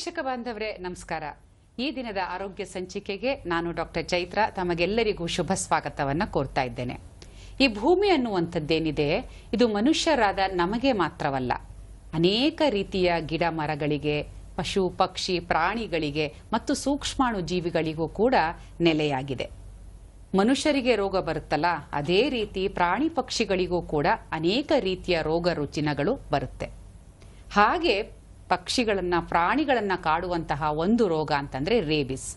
ವೀಕ್ಷಕ ಬಾಂಧವರೇ, ನಮಸ್ಕಾರ. ಈ ದಿನದ ಆರೋಗ್ಯ ಸಂಚಿಕೆಗೆ ನಾನು ಡಾಕ್ಟರ್ ಚೈತ್ರ ತಮಗೆಲ್ಲರಿಗೂ ಶುಭ ಸ್ವಾಗತವನ್ನು ಕೋರ್ತಾ ಇದ್ದೇನೆ. ಈ ಭೂಮಿ ಅನ್ನುವಂಥದ್ದೇನಿದೆ, ಇದು ಮನುಷ್ಯರಾದ ನಮಗೆ ಮಾತ್ರವಲ್ಲ, ಅನೇಕ ರೀತಿಯ ಗಿಡ ಮರಗಳಿಗೆ, ಪಶು, ಪಕ್ಷಿ, ಪ್ರಾಣಿಗಳಿಗೆ ಮತ್ತು ಸೂಕ್ಷ್ಮಾಣು ಜೀವಿಗಳಿಗೂ ಕೂಡ ನೆಲೆಯಾಗಿದೆ. ಮನುಷ್ಯರಿಗೆ ರೋಗ ಬರುತ್ತಲ್ಲ, ಅದೇ ರೀತಿ ಪ್ರಾಣಿ ಪಕ್ಷಿಗಳಿಗೂ ಕೂಡ ಅನೇಕ ರೀತಿಯ ರೋಗ ರುಚಿನಗಳು ಬರುತ್ತೆ. ಹಾಗೆ ಪಕ್ಷಿಗಳನ್ನ, ಪ್ರಾಣಿಗಳನ್ನು ಕಾಡುವಂತಹ ಒಂದು ರೋಗ ಅಂತಂದ್ರೆ ರೇಬಿಸ್.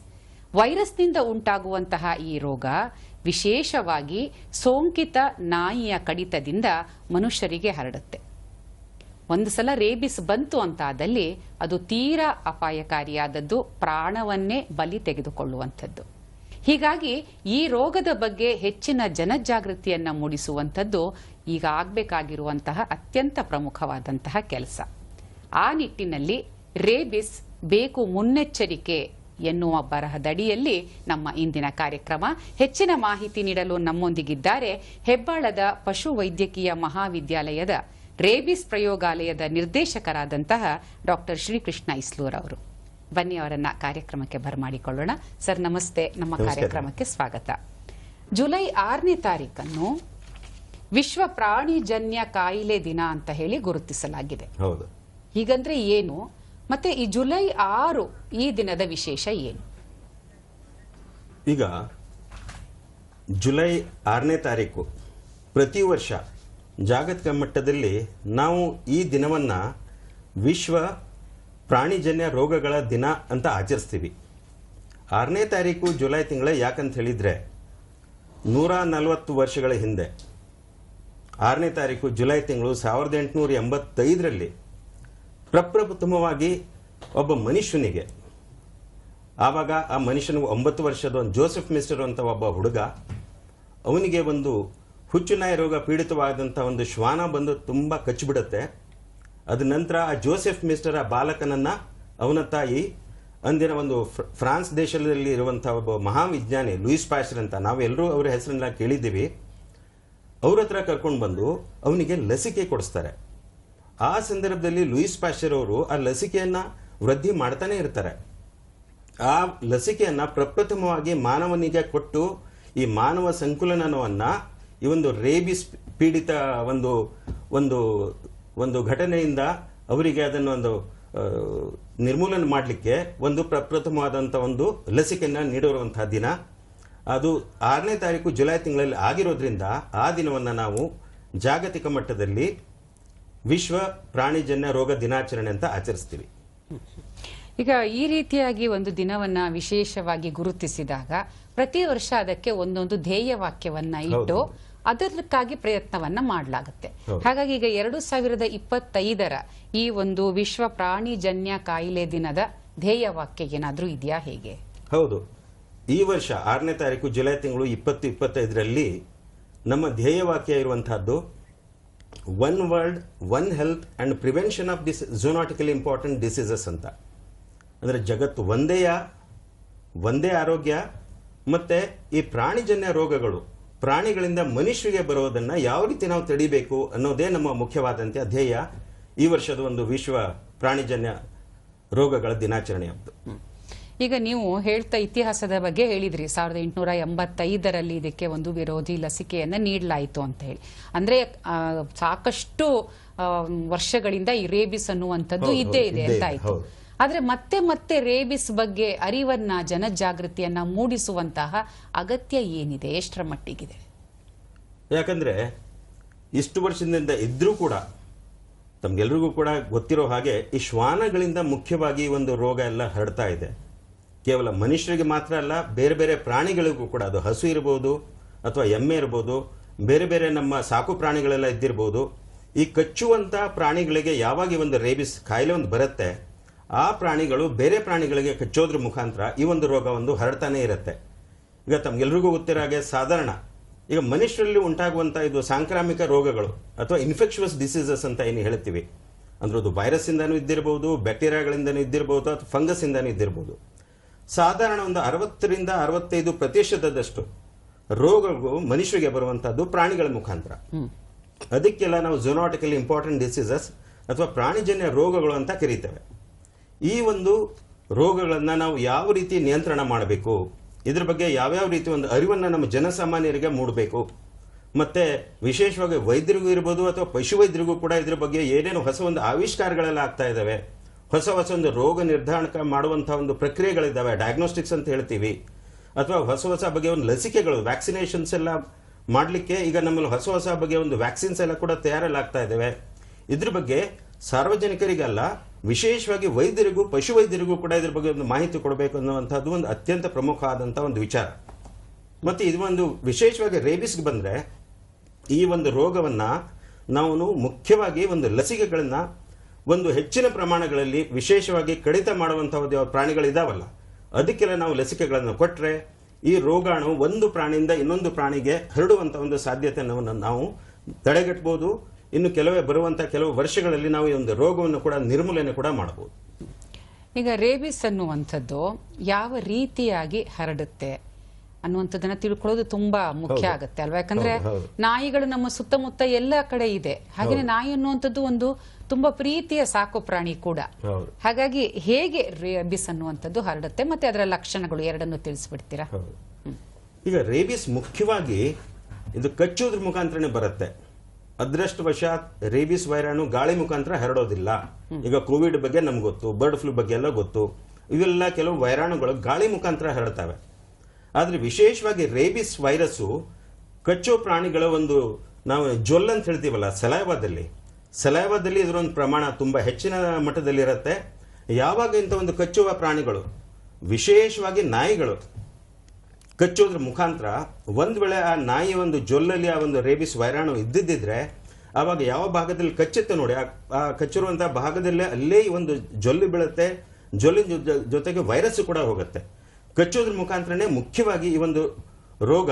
ವೈರಸ್ನಿಂದ ಉಂಟಾಗುವಂತಹ ಈ ರೋಗ ವಿಶೇಷವಾಗಿ ಸೋಂಕಿತ ನಾಯಿಯ ಕಡಿತದಿಂದ ಮನುಷ್ಯರಿಗೆ ಹರಡುತ್ತೆ. ಒಂದು ಸಲ ರೇಬಿಸ್ ಬಂತು ಅಂತಾದಲ್ಲಿ ಅದು ತೀರಾ ಅಪಾಯಕಾರಿಯಾದದ್ದು, ಪ್ರಾಣವನ್ನೇ ಬಲಿ ತೆಗೆದುಕೊಳ್ಳುವಂಥದ್ದು. ಹೀಗಾಗಿ ಈ ರೋಗದ ಬಗ್ಗೆ ಹೆಚ್ಚಿನ ಜನಜಾಗೃತಿಯನ್ನು ಮೂಡಿಸುವಂಥದ್ದು ಈಗ ಆಗಬೇಕಾಗಿರುವಂತಹ ಅತ್ಯಂತ ಪ್ರಮುಖವಾದಂತಹ ಕೆಲಸ. ಆ ನಿಟ್ಟಿನಲ್ಲಿ ರೇಬಿಸ್ ಬೇಕು ಮುನ್ನೆಚ್ಚರಿಕೆ ಎನ್ನುವ ಬರಹದಡಿಯಲ್ಲಿ ನಮ್ಮ ಇಂದಿನ ಕಾರ್ಯಕ್ರಮ. ಹೆಚ್ಚಿನ ಮಾಹಿತಿ ನೀಡಲು ನಮ್ಮೊಂದಿಗಿದ್ದಾರೆ ಹೆಬ್ಬಾಳದ ಪಶು ವೈದ್ಯಕೀಯ ಮಹಾವಿದ್ಯಾಲಯದ ರೇಬಿಸ್ ಪ್ರಯೋಗಾಲಯದ ನಿರ್ದೇಶಕರಾದಂತಹ ಡಾಕ್ಟರ್ ಶ್ರೀಕೃಷ್ಣ ಇಸ್ಲೂರ್ ಅವರು. ಬನ್ನಿ ಅವರನ್ನ ಕಾರ್ಯಕ್ರಮಕ್ಕೆ ಬರಮಾಡಿಕೊಳ್ಳೋಣ. ಸರ್ ನಮಸ್ತೆ. ನಮ್ಮ. ಕಾರ್ಯಕ್ರಮಕ್ಕೆ ಸ್ವಾಗತ. ಜುಲೈ ಆರನೇ ತಾರೀಕನ್ನು ವಿಶ್ವ ಪ್ರಾಣಿಜನ್ಯ ಕಾಯಿಲೆ ದಿನ ಅಂತ ಹೇಳಿ ಗುರುತಿಸಲಾಗಿದೆ. ಹೌದು. ಹೀಗಂದ್ರೆ ಏನು? ಮತ್ತೆ ಈ ಜುಲೈ ಆರು ಈ ದಿನದ ವಿಶೇಷ ಏನು? ಈಗ ಜುಲೈ ಆರನೇ ತಾರೀಕು ಪ್ರತಿ ವರ್ಷ ಜಾಗತಿಕ ಮಟ್ಟದಲ್ಲಿ ನಾವು ಈ ದಿನವನ್ನು ವಿಶ್ವ ಪ್ರಾಣಿಜನ್ಯ ರೋಗಗಳ ದಿನ ಅಂತ ಆಚರಿಸ್ತೀವಿ. ಆರನೇ ತಾರೀಕು ಜುಲೈ ತಿಂಗಳ ಯಾಕಂತ ಹೇಳಿದರೆ ನೂರ ನಲವತ್ತು ವರ್ಷಗಳ ಹಿಂದೆ. ಆರನೇ ತಾರೀಕು ಜುಲೈ ತಿಂಗಳು ಸಾವಿರದ ಎಂಟುನೂರ ಎಂಬತ್ತೈದರಲ್ಲಿ ಪ್ರಪ್ರಥಮವಾಗಿ ಒಬ್ಬ ಮನುಷ್ಯನಿಗೆ. ಆವಾಗ ಆ ಮನುಷ್ಯನಿಗೆ ಒಂಬತ್ತು ವರ್ಷದ ಒಂದು ಜೋಸೆಫ್ ಮಿಸ್ಟರ್ ಅಂತ ಒಬ್ಬ ಹುಡುಗ, ಅವನಿಗೆ ಒಂದು ಹುಚ್ಚುನಾಯಿ ರೋಗ ಪೀಡಿತವಾದಂಥ ಒಂದು ಶ್ವಾನ ಬಂದು ತುಂಬ ಕಚ್ಚಿಬಿಡುತ್ತೆ. ಅದ ನಂತರ ಆ ಜೋಸೆಫ್ ಮಿಸ್ಟರ್ ಆ ಬಾಲಕನನ್ನು ಅವನ ತಾಯಿ, ಅಂದಿನ ಒಂದು ಫ್ರಾನ್ಸ್ ದೇಶದಲ್ಲಿ ಇರುವಂಥ ಒಬ್ಬ ಮಹಾವಿಜ್ಞಾನಿ ಲೂಯಿಸ್ ಪ್ಯಾಸ್ಟರ್ ಅಂತ ನಾವೆಲ್ಲರೂ ಅವರ ಹೆಸರನ್ನ ಕೇಳಿದ್ದೀವಿ. ಅವ್ರ ಹತ್ರ ಕರ್ಕೊಂಡು ಬಂದು ಅವನಿಗೆ ಲಸಿಕೆ ಕೊಡಿಸ್ತಾರೆ. ಆ ಸಂದರ್ಭದಲ್ಲಿ ಲೂಯಿಸ್ ಪ್ಯಾಸ್ಟರ್ ಅವರು ಆ ಲಸಿಕೆಯನ್ನ ವೃದ್ಧಿ ಮಾಡ್ತಾನೆ ಇರ್ತಾರೆ. ಆ ಲಸಿಕೆಯನ್ನ ಪ್ರಪ್ರಥಮವಾಗಿ ಮಾನವನಿಗೆ ಕೊಟ್ಟು ಈ ಮಾನವ ಸಂಕುಲನವನ್ನ ಈ ಒಂದು ರೇಬಿಸ್ ಪೀಡಿತ ಒಂದು ಒಂದು ಒಂದು ಘಟನೆಯಿಂದ ಅವರಿಗೆ ಅದನ್ನು ಒಂದು ನಿರ್ಮೂಲನೆ ಮಾಡಲಿಕ್ಕೆ ಒಂದು ಪ್ರಪ್ರಥಮವಾದಂಥ ಒಂದು ಲಸಿಕೆಯನ್ನು ನೀಡಿರುವಂತಹ ದಿನ. ಅದು ಆರನೇ ತಾರೀಕು ಜುಲೈ ತಿಂಗಳಲ್ಲಿ ಆಗಿರೋದ್ರಿಂದ ಆ ದಿನವನ್ನು ನಾವು ಜಾಗತಿಕ ಮಟ್ಟದಲ್ಲಿ ವಿಶ್ವ ಪ್ರಾಣಿಜನ್ಯ ರೋಗ ದಿನಾಚರಣೆ ಅಂತ ಆಚರಿಸ್ತೀವಿ. ಈಗ ಈ ರೀತಿಯಾಗಿ ಒಂದು ದಿನವನ್ನ ವಿಶೇಷವಾಗಿ ಗುರುತಿಸಿದಾಗ ಪ್ರತಿ ವರ್ಷ ಅದಕ್ಕೆ ಒಂದೊಂದು ಧ್ಯೇಯ ವಾಕ್ಯವನ್ನ ಇಟ್ಟು. ಅದಕ್ಕಾಗಿ ಪ್ರಯತ್ನವನ್ನ ಮಾಡಲಾಗುತ್ತೆ. ಹಾಗಾಗಿ ಈಗ ಎರಡು ಸಾವಿರದ ಇಪ್ಪತ್ತೈದರ ಈ ಒಂದು ವಿಶ್ವ ಪ್ರಾಣಿಜನ್ಯ ಕಾಯಿಲೆ ದಿನದ ಧ್ಯೇಯ ವಾಕ್ಯ ಏನಾದ್ರೂ ಇದೆಯಾ ಹೇಗೆ? ಹೌದು. ಈ ವರ್ಷ ಆರನೇ ತಾರೀಕು ಜುಲೈ ತಿಂಗಳು ಇಪ್ಪತ್ತು ಇಪ್ಪತ್ತೈದರಲ್ಲಿ ನಮ್ಮ ಧ್ಯೇಯವಾಕ್ಯ ಇರುವಂತಹದ್ದು one world one health and prevention of this zoonotically important diseases ಅಂತ. ಅಂದರೆ ಜಗತ್ತು ಒಂದೇಯ ಒಂದೇ ಆರೋಗ್ಯ, ಮತ್ತು ಈ ಪ್ರಾಣಿಜನ್ಯ ರೋಗಗಳು, ಪ್ರಾಣಿಗಳಿಂದ ಮನುಷ್ಯರಿಗೆ ಬರೋದನ್ನು ಯಾವ ರೀತಿ ನಾವು ತಡಿಬೇಕು ಅನ್ನೋದೇ ನಮ್ಮ ಮುಖ್ಯವಾದಂತೆ ಅಧ್ಯೇಯ ಈ ವರ್ಷದ ಒಂದು ವಿಶ್ವ ಪ್ರಾಣಿಜನ್ಯ ರೋಗಗಳ ದಿನಾಚರಣೆ ಹಬ್ಬ ಈಗ ನೀವು ಹೇಳ್ತಾ ಇತಿಹಾಸದ ಬಗ್ಗೆ ಹೇಳಿದ್ರಿ. ಸಾವಿರದ ಎಂಟುನೂರ ಎಂಬತ್ತೈದರಲ್ಲಿ ಇದಕ್ಕೆ ಒಂದು ವಿರೋಧಿ ಲಸಿಕೆಯನ್ನ ನೀಡಲಾಯಿತು ಅಂತ ಹೇಳಿ. ಅಂದ್ರೆ ಸಾಕಷ್ಟು ವರ್ಷಗಳಿಂದ ಈ ರೇಬಿಸ್ ಅನ್ನುವಂಥದ್ದು ಇದ್ದೇ ಇದೆ ಅಂತ ಆಯ್ತು. ಆದ್ರೆ ಮತ್ತೆ ಮತ್ತೆ ರೇಬಿಸ್ ಬಗ್ಗೆ ಅರಿವನ್ನ ಜನಜಾಗೃತಿಯನ್ನ ಮೂಡಿಸುವಂತಹ ಅಗತ್ಯ ಏನಿದೆ? ಎಷ್ಟರ ಮಟ್ಟಿಗಿದೆ? ಯಾಕಂದ್ರೆ ಇಷ್ಟು ವರ್ಷದಿಂದ ಇದ್ರೂ ಕೂಡ ತಮ್ಗೆಲ್ರಿಗೂ ಕೂಡ ಗೊತ್ತಿರೋ ಹಾಗೆ ಈ ಶ್ವಾನಗಳಿಂದ ಮುಖ್ಯವಾಗಿ ಒಂದು ರೋಗ ಎಲ್ಲ ಹರಡ್ತಾ ಇದೆ. ಕೇವಲ ಮನುಷ್ಯರಿಗೆ ಮಾತ್ರ ಅಲ್ಲ, ಬೇರೆ ಬೇರೆ ಪ್ರಾಣಿಗಳಿಗೂ ಕೂಡ, ಅದು ಹಸು ಇರ್ಬೋದು ಅಥವಾ ಎಮ್ಮೆ ಇರ್ಬೋದು, ಬೇರೆ ಬೇರೆ ನಮ್ಮ ಸಾಕು ಪ್ರಾಣಿಗಳೆಲ್ಲ ಇದ್ದಿರ್ಬೋದು, ಈ ಕಚ್ಚುವಂಥ ಪ್ರಾಣಿಗಳಿಗೆ ಯಾವಾಗ ಒಂದು ರೇಬಿಸ್ ಕಾಯಿಲೆ ಒಂದು ಬರುತ್ತೆ, ಆ ಪ್ರಾಣಿಗಳು ಬೇರೆ ಪ್ರಾಣಿಗಳಿಗೆ ಕಚ್ಚೋದ್ರ ಮುಖಾಂತರ ಈ ಒಂದು ರೋಗ ಒಂದು ಹರಡ್ತಾನೆ ಇರುತ್ತೆ. ಈಗ ತಮಗೆಲ್ರಿಗೂ ಗೊತ್ತಿರೋ ಹಾಗೆ ಸಾಧಾರಣ, ಈಗ ಮನುಷ್ಯರಲ್ಲಿ ಉಂಟಾಗುವಂಥ ಇದು ಸಾಂಕ್ರಾಮಿಕ ರೋಗಗಳು ಅಥವಾ ಇನ್ಫೆಕ್ಷುವಸ್ ಡಿಸೀಸಸ್ ಅಂತ ಏನು ಹೇಳ್ತೀವಿ ಅಂದ್ರೆ ಅದು ವೈರಸ್ಸಿಂದನೂ ಇದ್ದಿರ್ಬೋದು ಬ್ಯಾಕ್ಟೀರಿಯಾಗಳಿಂದನೂ ಇದ್ದಿರ್ಬೋದು ಅಥವಾ ಫಂಗಸ್ ಇಂದನೂ ಇದ್ದಿರಬಹುದು ಸಾಧಾರಣ ಒಂದು ಅರವತ್ತರಿಂದ ಅರವತ್ತೈದು ಪ್ರತಿಶತದಷ್ಟು ರೋಗಗಳು ಮನುಷ್ಯರಿಗೆ ಬರುವಂತಹದ್ದು ಪ್ರಾಣಿಗಳ ಮುಖಾಂತರ. ಅದಕ್ಕೆಲ್ಲ ನಾವು ಝೊನಾಟಿಕಲಿ ಇಂಪಾರ್ಟೆಂಟ್ ಡಿಸೀಸಸ್ ಅಥವಾ ಪ್ರಾಣಿಜನ್ಯ ರೋಗಗಳು ಅಂತ ಕರೀತೇವೆ. ಈ ಒಂದು ರೋಗಗಳನ್ನು ನಾವು ಯಾವ ರೀತಿ ನಿಯಂತ್ರಣ ಮಾಡಬೇಕು? ಇದ್ರ ಬಗ್ಗೆ ಯಾವ್ಯಾವ ರೀತಿ ಒಂದು ಅರಿವನ್ನು ನಮ್ಮ ಜನಸಾಮಾನ್ಯರಿಗೆ ಮೂಡಬೇಕು? ಮತ್ತೆ ವಿಶೇಷವಾಗಿ ವೈದ್ಯರಿಗೂ ಇರ್ಬೋದು ಅಥವಾ ಪಶುವೈದ್ಯರಿಗೂ ಕೂಡ ಇದ್ರ ಬಗ್ಗೆ ಏನೇನು ಹೊಸ ಒಂದು ಆವಿಷ್ಕಾರಗಳೆಲ್ಲ ಆಗ್ತಾ ಇದ್ದಾವೆ ಹೊಸ ಹೊಸ ಒಂದು ರೋಗ ನಿರ್ಧಾರಣ ಮಾಡುವಂಥ ಒಂದು ಪ್ರಕ್ರಿಯೆಗಳಿದ್ದಾವೆ. ಡಯಾಗ್ನೋಸ್ಟಿಕ್ಸ್ ಅಂತ ಹೇಳ್ತೀವಿ. ಅಥವಾ ಹೊಸ ಹೊಸ ಬಗೆಯ ಒಂದು ಲಸಿಕೆಗಳು ವ್ಯಾಕ್ಸಿನೇಷನ್ಸ್ ಎಲ್ಲ ಮಾಡಲಿಕ್ಕೆ ಈಗ ನಮ್ಮಲ್ಲಿ ಹೊಸ ಹೊಸ ಬಗೆಯ ಒಂದು ವ್ಯಾಕ್ಸಿನ್ಸ್ ಎಲ್ಲ ಕೂಡ ತಯಾರಲ್ಲಾಗ್ತಾ ಇದ್ದಾವೆ. ಇದ್ರ ಬಗ್ಗೆ ಸಾರ್ವಜನಿಕರಿಗಲ್ಲ, ವಿಶೇಷವಾಗಿ ವೈದ್ಯರಿಗೂ, ಪಶುವೈದ್ಯರಿಗೂ ಕೂಡ ಇದ್ರ ಬಗ್ಗೆ ಒಂದು ಮಾಹಿತಿ ಕೊಡಬೇಕು ಅನ್ನುವಂಥದ್ದು ಒಂದು ಅತ್ಯಂತ ಪ್ರಮುಖ ಪ್ರಮುಖವಾದಂಥ ಒಂದು ವಿಚಾರ. ಮತ್ತು ಇದು ಒಂದು ವಿಶೇಷವಾಗಿ ರೇಬಿಸ್ಗೆ ಬಂದರೆ ಈ ಒಂದು ರೋಗವನ್ನು ನಾವು ಮುಖ್ಯವಾಗಿ ಒಂದು ಲಸಿಕೆಗಳನ್ನು ಒಂದು ಹೆಚ್ಚಿನ ಪ್ರಮಾಣಗಳಲ್ಲಿ ವಿಶೇಷವಾಗಿ ಕಡಿತ ಮಾಡುವಂತಹ ಯಾವ ಪ್ರಾಣಿಗಳಿದಾವಲ್ಲ ಅದಕ್ಕೆಲ್ಲ ನಾವು ಲಸಿಕೆಗಳನ್ನು ಕೊಟ್ಟರೆ ಈ ರೋಗಾಣು ಒಂದು ಪ್ರಾಣಿಯಿಂದ ಇನ್ನೊಂದು ಪ್ರಾಣಿಗೆ ಹರಡುವಂತಹ ಒಂದು ಸಾಧ್ಯತೆಯನ್ನು ನಾವು ತಡೆಗಟ್ಟಬಹುದು ಇನ್ನು ಕೆಲವೇ ಬರುವಂತಹ ಕೆಲವು ವರ್ಷಗಳಲ್ಲಿ ನಾವು ಈ ಒಂದು ರೋಗವನ್ನು ಕೂಡ ನಿರ್ಮೂಲನೆ ಕೂಡ ಮಾಡಬಹುದು. ಈಗ ರೇಬಿಸ್ ಅನ್ನುವಂಥದ್ದು ಯಾವ ರೀತಿಯಾಗಿ ಹರಡುತ್ತೆ ಅನ್ನುವಂಥದ್ದನ್ನ ತಿಳ್ಕೊಳ್ಳೋದು ತುಂಬಾ ಮುಖ್ಯ. ಆಗುತ್ತೆ ಅಲ್ವಾ? ಯಾಕಂದ್ರೆ. ನಾಯಿಗಳು ನಮ್ಮ ಸುತ್ತಮುತ್ತ ಎಲ್ಲ ಕಡೆ ಇದೆ. ಹಾಗೆ ನಾಯಿ ಅನ್ನುವಂಥದ್ದು ಒಂದು ತುಂಬಾ ಪ್ರೀತಿಯ ಸಾಕು ಪ್ರಾಣಿ ಕೂಡ. ಹೌದು. ಹಾಗಾಗಿ ಹೇಗೆ ರೇಬಿಸ್ ಅನ್ನುವಂಥದ್ದು ಹರಡುತ್ತೆ ಮತ್ತೆ ಅದರ ಲಕ್ಷಣಗಳು ಎರಡನ್ನು ತಿಳಿಸ್ಬಿಡ್ತೀರಾ? ಹೌದು. ಈಗ ರೇಬಿಸ್ ಮುಖ್ಯವಾಗಿ ಇದು ಕಚ್ಚೋದ್ರ ಮುಖಾಂತರನೇ ಬರುತ್ತೆ. ಅದೃಷ್ಟವಶಾತ್ ರೇಬಿಸ್ ವೈರಾಣು ಗಾಳಿ ಮುಖಾಂತರ ಹರಡೋದಿಲ್ಲ. ಈಗ ಕೋವಿಡ್ ಬಗ್ಗೆ ನಮ್ಗೆ ಗೊತ್ತು ಬರ್ಡ್ ಫ್ಲೂ ಬಗ್ಗೆ ಎಲ್ಲ ಗೊತ್ತು. ಇವೆಲ್ಲ ಕೆಲವು ವೈರಾಣುಗಳು ಗಾಳಿ ಮುಖಾಂತರ ಹರಡ್ತವೆ. ಆದರೆ ವಿಶೇಷವಾಗಿ ರೇಬಿಸ್ ವೈರಸ್ಸು ಕಚ್ಚೋ ಪ್ರಾಣಿಗಳ ಒಂದು ನಾವು ಜೊಲ್ ಅಂತ ಹೇಳ್ತೀವಲ್ಲ ಸಲೈವಾದಲ್ಲಿ ಸಲೈವಾದಲ್ಲಿ ಇದರ ಒಂದು ಪ್ರಮಾಣ ತುಂಬ ಹೆಚ್ಚಿನ ಮಟ್ಟದಲ್ಲಿರುತ್ತೆ. ಯಾವಾಗ ಇಂಥ ಒಂದು ಕಚ್ಚುವ ಪ್ರಾಣಿಗಳು, ವಿಶೇಷವಾಗಿ ನಾಯಿಗಳು, ಕಚ್ಚೋದ್ರ ಮುಖಾಂತರ ಒಂದು ವೇಳೆ ಆ ನಾಯಿ ಒಂದು ಜೊಲ್ಲಲ್ಲಿ ಆ ಒಂದು ರೇಬಿಸ್ ವೈರಾಣು ಇದ್ದಿದ್ದಿದ್ರೆ ಆವಾಗ ಯಾವ ಭಾಗದಲ್ಲಿ ಕಚ್ಚುತ್ತೆ ನೋಡಿ, ಆ- ಕಚ್ಚಿರುವಂಥ ಭಾಗದಲ್ಲೇ ಅಲ್ಲೇ ಒಂದು ಜೊಲ್ಲು ಬೀಳುತ್ತೆ, ಜೊಲ್ಲಿನ ಜೊತೆಗೆ ವೈರಸ್ ಕೂಡ ಹೋಗುತ್ತೆ. ಕಚ್ಚೋದ್ರ ಮುಖಾಂತರನೇ ಮುಖ್ಯವಾಗಿ ಈ ಒಂದು ರೋಗ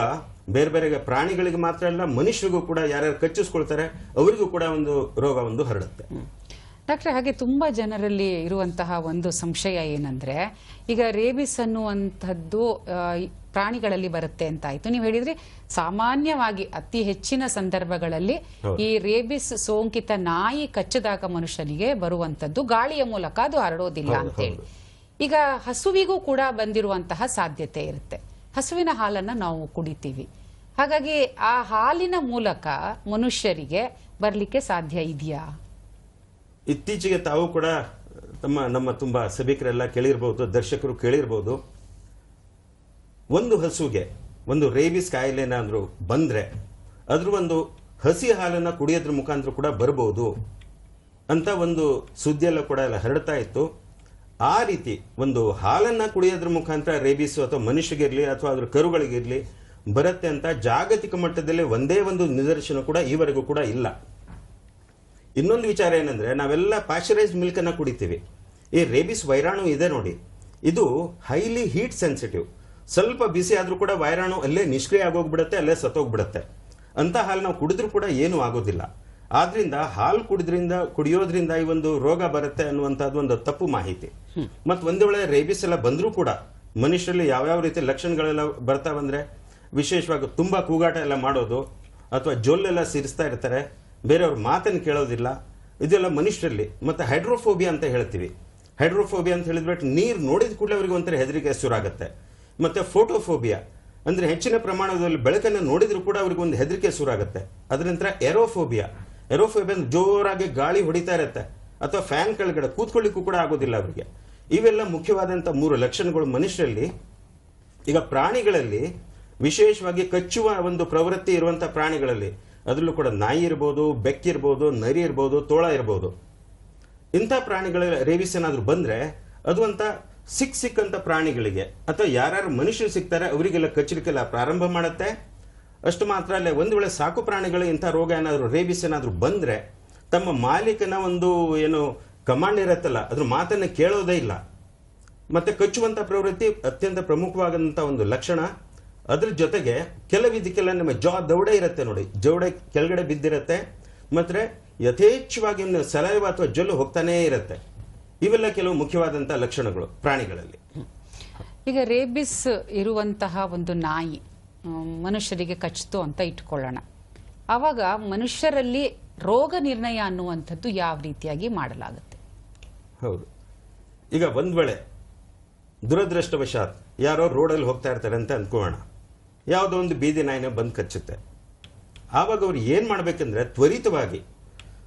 ಬೇರೆ ಬೇರೆ ಪ್ರಾಣಿಗಳಿಗೆ ಮಾತ್ರ ಅಲ್ಲ ಮನುಷ್ಯರಿಗೂ ಕೂಡ ಯಾರ್ಯಾರು ಕಚ್ಚಿಸ್ಕೊಳ್ತಾರೆ ಅವರಿಗೂ ಕೂಡ ಒಂದು ರೋಗ ಒಂದು ಹರಡುತ್ತೆ. ಡಾಕ್ಟರ್ ಹಾಗೆ ತುಂಬಾ ಜನರಲ್ಲಿ ಇರುವಂತಹ ಒಂದು ಸಂಶಯ ಏನಂದ್ರೆ ಈಗ ರೇಬಿಸ್ ಅನ್ನುವಂಥದ್ದು ಪ್ರಾಣಿಗಳಲ್ಲಿ ಬರುತ್ತೆ ಅಂತ ಆಯ್ತು. ನೀವು ಹೇಳಿದ್ರಿ ಸಾಮಾನ್ಯವಾಗಿ ಅತಿ ಹೆಚ್ಚಿನ ಸಂದರ್ಭಗಳಲ್ಲಿ ಈ ರೇಬಿಸ್ ಸೋಂಕಿತ ನಾಯಿ ಕಚ್ಚದಾಗ ಮನುಷ್ಯನಿಗೆ ಬರುವಂತದ್ದು ಗಾಳಿಯ ಮೂಲಕ ಅದು ಹರಡೋದಿಲ್ಲ ಅಂತೇಳಿ. ಈಗ ಹಸುವಿಗೂ ಕೂಡ ಬಂದಿರುವಂತಹ ಸಾಧ್ಯತೆ ಇರುತ್ತೆ. ಹಸುವಿನ ಹಾಲನ್ನು ನಾವು ಕುಡಿತೀವಿ. ಹಾಗಾಗಿ ಆ ಹಾಲಿನ ಮೂಲಕ ಮನುಷ್ಯರಿಗೆ ಬರಲಿಕ್ಕೆ ಸಾಧ್ಯ ಇದೆಯಾ? ಇತ್ತೀಚೆಗೆ ತಾವು ಕೂಡ, ತಮ್ಮ, ನಮ್ಮ ತುಂಬ ಸಭಿಕರೆಲ್ಲ ಕೇಳಿರ್ಬೋದು, ದರ್ಶಕರು ಕೇಳಿರ್ಬೋದು, ಒಂದು ಹಸುಗೆ, ಒಂದು ರೇಬಿಸ್ ಕಾಯಿಲೆನಾದರೂ ಬಂದರೆ, ಅದ್ರ ಒಂದು ಹಸಿ ಹಾಲನ್ನು ಕುಡಿಯೋದ್ರ ಮುಖಾಂತರ ಕೂಡ ಬರ್ಬೋದು ಅಂತ ಒಂದು ಸುದ್ದಿಯೆಲ್ಲ ಕೂಡ ಎಲ್ಲ ಹರಡ್ತಾ ಇತ್ತು. ಆ ರೀತಿ ಒಂದು ಹಾಲನ್ನು ಕುಡಿಯೋದ್ರ ಮುಖಾಂತರ ರೇಬಿಸ್ ಅಥವಾ ಮನುಷ್ಯಗಿರಲಿ ಅಥವಾ ಅದ್ರ ಕರುಗಳಿಗಿರಲಿ ಬರುತ್ತೆ ಅಂತ ಜಾಗತಿಕ ಮಟ್ಟದಲ್ಲಿ ಒಂದೇ ಒಂದು ನಿದರ್ಶನ ಕೂಡ ಈವರೆಗೂ ಕೂಡ ಇಲ್ಲ. ಇನ್ನೊಂದು ವಿಚಾರ ಏನಂದ್ರೆ ನಾವೆಲ್ಲ ಪಾಶ್ಚರೈಸ್ ಮಿಲ್ಕ್ ಅನ್ನ ಕುಡಿತೀವಿ. ಈ ರೇಬಿಸ್ ವೈರಾಣು ಇದೆ ನೋಡಿ. ಇದು ಹೈಲಿ ಹೀಟ್ ಸೆನ್ಸಿಟಿವ್. ಸ್ವಲ್ಪ ಬಿಸಿ ಆದ್ರೂ ಕೂಡ ವೈರಾಣು ಅಲ್ಲೇ ನಿಷ್ಕ್ರಿಯ ಆಗೋಗ್ಬಿಡುತ್ತೆ, ಅಲ್ಲೇ ಸತ್ತೋಗ್ಬಿಡುತ್ತೆ. ಅಂತ ಹಾಲು ನಾವು ಕುಡಿದ್ರೂ ಕೂಡ ಏನೂ ಆಗೋದಿಲ್ಲ. ಆದ್ರಿಂದ ಹಾಲು ಕುಡಿದ್ರಿಂದ ಕುಡಿಯೋದ್ರಿಂದ ಈ ಒಂದು ರೋಗ ಬರುತ್ತೆ ಅನ್ನುವಂಥದ್ದು ಒಂದು ತಪ್ಪು ಮಾಹಿತಿ. ಮತ್ತು ಒಂದು ವೇಳೆ ರೇಬಿಸ್ ಎಲ್ಲ ಬಂದರೂ ಕೂಡ ಮನುಷ್ಯರಲ್ಲಿ ಯಾವ್ಯಾವ ರೀತಿ ಲಕ್ಷಣಗಳೆಲ್ಲ ಬರ್ತಾವಂದ್ರೆ ವಿಶೇಷವಾಗಿ ತುಂಬಾ ಕೂಗಾಟ ಎಲ್ಲ ಮಾಡೋದು ಅಥವಾ ಜೊಲ್ಲೆಲ್ಲ ಸಿರಿಸ್ತಾ ಇರ್ತಾರೆ ಬೇರೆಯವ್ರ ಮಾತನ್ನು ಕೇಳೋದಿಲ್ಲ. ಇದೆಲ್ಲ ಮನುಷ್ಯರಲ್ಲಿ ಮತ್ತೆ ಹೈಡ್ರೋಫೋಬಿಯಾ ಅಂತ ಹೇಳ್ತೀವಿ. ಹೈಡ್ರೋಫೋಬಿಯಾ ಅಂತ ಹೇಳಿದ್ಬಿಟ್ಟು ನೀರು ನೋಡಿದ ಕೂಡಲೇ ಅವರಿಗೆ ಒಂಥರ ಹೆದರಿಕೆ ಶುರುವಾಗುತ್ತೆ. ಮತ್ತೆ ಫೋಟೋಫೋಬಿಯಾ ಅಂದ್ರೆ ಹೆಚ್ಚಿನ ಪ್ರಮಾಣದಲ್ಲಿ ಬೆಳಕನ್ನು ನೋಡಿದ್ರು ಕೂಡ ಅವ್ರಿಗೆ ಒಂದು ಹೆದರಿಕೆ ಶುರುವಾಗುತ್ತೆ. ಅದರ ನಂತರ ಎರೋಫೋಬಿಯಾ ಅಂದ್ರೆ ಜೋರಾಗಿ ಗಾಳಿ ಹೊಡಿತಾ ಇರುತ್ತೆ. ಅಥವಾ ಫ್ಯಾನ್ ಕೆಳಗಡೆ ಕೂತ್ಕೊಳ್ಳಿಕ್ಕೂ ಕೂಡ ಆಗೋದಿಲ್ಲ ಅವರಿಗೆ. ಇವೆಲ್ಲ ಮುಖ್ಯವಾದಂಥ ಮೂರು ಲಕ್ಷಣಗಳು ಮನುಷ್ಯರಲ್ಲಿ. ಈಗ ಪ್ರಾಣಿಗಳಲ್ಲಿ ವಿಶೇಷವಾಗಿ ಕಚ್ಚುವ ಒಂದು ಪ್ರವೃತ್ತಿ ಇರುವಂಥ ಪ್ರಾಣಿಗಳಲ್ಲಿ ಅದರಲ್ಲೂ ಕೂಡ ನಾಯಿ ಇರ್ಬೋದು ಬೆಕ್ಕಿರ್ಬೋದು ನರಿ ಇರ್ಬೋದು, ತೋಳ ಇರ್ಬೋದು. ಇಂಥ ಪ್ರಾಣಿಗಳ ರೇವಿಸ್ ಏನಾದರೂ ಬಂದರೆ ಅದು ಅಂತ ಸಿಕ್ ಸಿಕ್ಕಂಥ ಪ್ರಾಣಿಗಳಿಗೆ ಅಥವಾ ಯಾರ್ಯಾರು ಮನುಷ್ಯರು ಸಿಗ್ತಾರೆ ಅವರಿಗೆಲ್ಲ ಕಚ್ಚಲಿಕ್ಕೆಲ್ಲ ಪ್ರಾರಂಭ ಮಾಡುತ್ತೆ. ಅಷ್ಟು ಮಾತ್ರ ಅಲ್ಲೇ, ಒಂದು ವೇಳೆ ಸಾಕು ಪ್ರಾಣಿಗಳು ಇಂಥ ರೋಗ ಏನಾದರೂ, ರೇಬಿಸ್ ಏನಾದರೂ ಬಂದರೆ, ತಮ್ಮ ಮಾಲೀಕನ ಒಂದು ಏನು ಕಮಾಂಡ್ ಇರತ್ತಲ್ಲ, ಅದ್ರ ಮಾತನ್ನು ಕೇಳೋದೇ ಇಲ್ಲ. ಮತ್ತು ಕಚ್ಚುವಂಥ ಪ್ರವೃತ್ತಿ ಅತ್ಯಂತ ಪ್ರಮುಖವಾದಂಥ ಒಂದು ಲಕ್ಷಣ. ಅದ್ರ ಜೊತೆಗೆ ಕೆಲವಿದಕ್ಕೆಲ್ಲ ನಮ್ಮ ಜಾ ದೌಡೆ ಇರುತ್ತೆ ನೋಡಿ. ಜೌಡೆ ಕೆಳಗಡೆ ಬಿದ್ದಿರುತ್ತೆ. ಮತ್ತು ಯಥೇಚ್ಛವಾಗಿ ಸಲಹೆ ಅಥವಾ ಜೊಲ್ಲು ಹೋಗ್ತಾನೇ ಇರುತ್ತೆ. ಇವೆಲ್ಲ ಕೆಲವು ಮುಖ್ಯವಾದಂಥ ಲಕ್ಷಣಗಳು ಪ್ರಾಣಿಗಳಲ್ಲಿ. ಈಗ ರೇಬಿಸ್ ಇರುವಂತಹ ಒಂದು ನಾಯಿ ಮನುಷ್ಯರಿಗೆ ಕಚ್ಚಿತು ಅಂತ ಇಟ್ಕೊಳ್ಳೋಣ. ಆವಾಗ ಮನುಷ್ಯರಲ್ಲಿ ರೋಗ ನಿರ್ಣಯ ಅನ್ನುವಂಥದ್ದು ಯಾವ ರೀತಿಯಾಗಿ ಮಾಡಲಾಗುತ್ತೆ? ಹೌದು. ಈಗ ಒಂದ್ ವೇಳೆ ದುರದೃಷ್ಟವಶಾತ್ ಯಾರೋ ರೋಡಲ್ಲಿ ಹೋಗ್ತಾ ಇರ್ತಾರೆ ಅಂತ ಅನ್ಕೋಣ. ಯಾವುದೋ ಒಂದು ಬೀದಿ ನಾಯಿನ ಬಂದು ಕಚ್ಚುತ್ತೆ. ಆವಾಗ ಅವ್ರು ಏನು ಮಾಡಬೇಕಂದ್ರೆ ತ್ವರಿತವಾಗಿ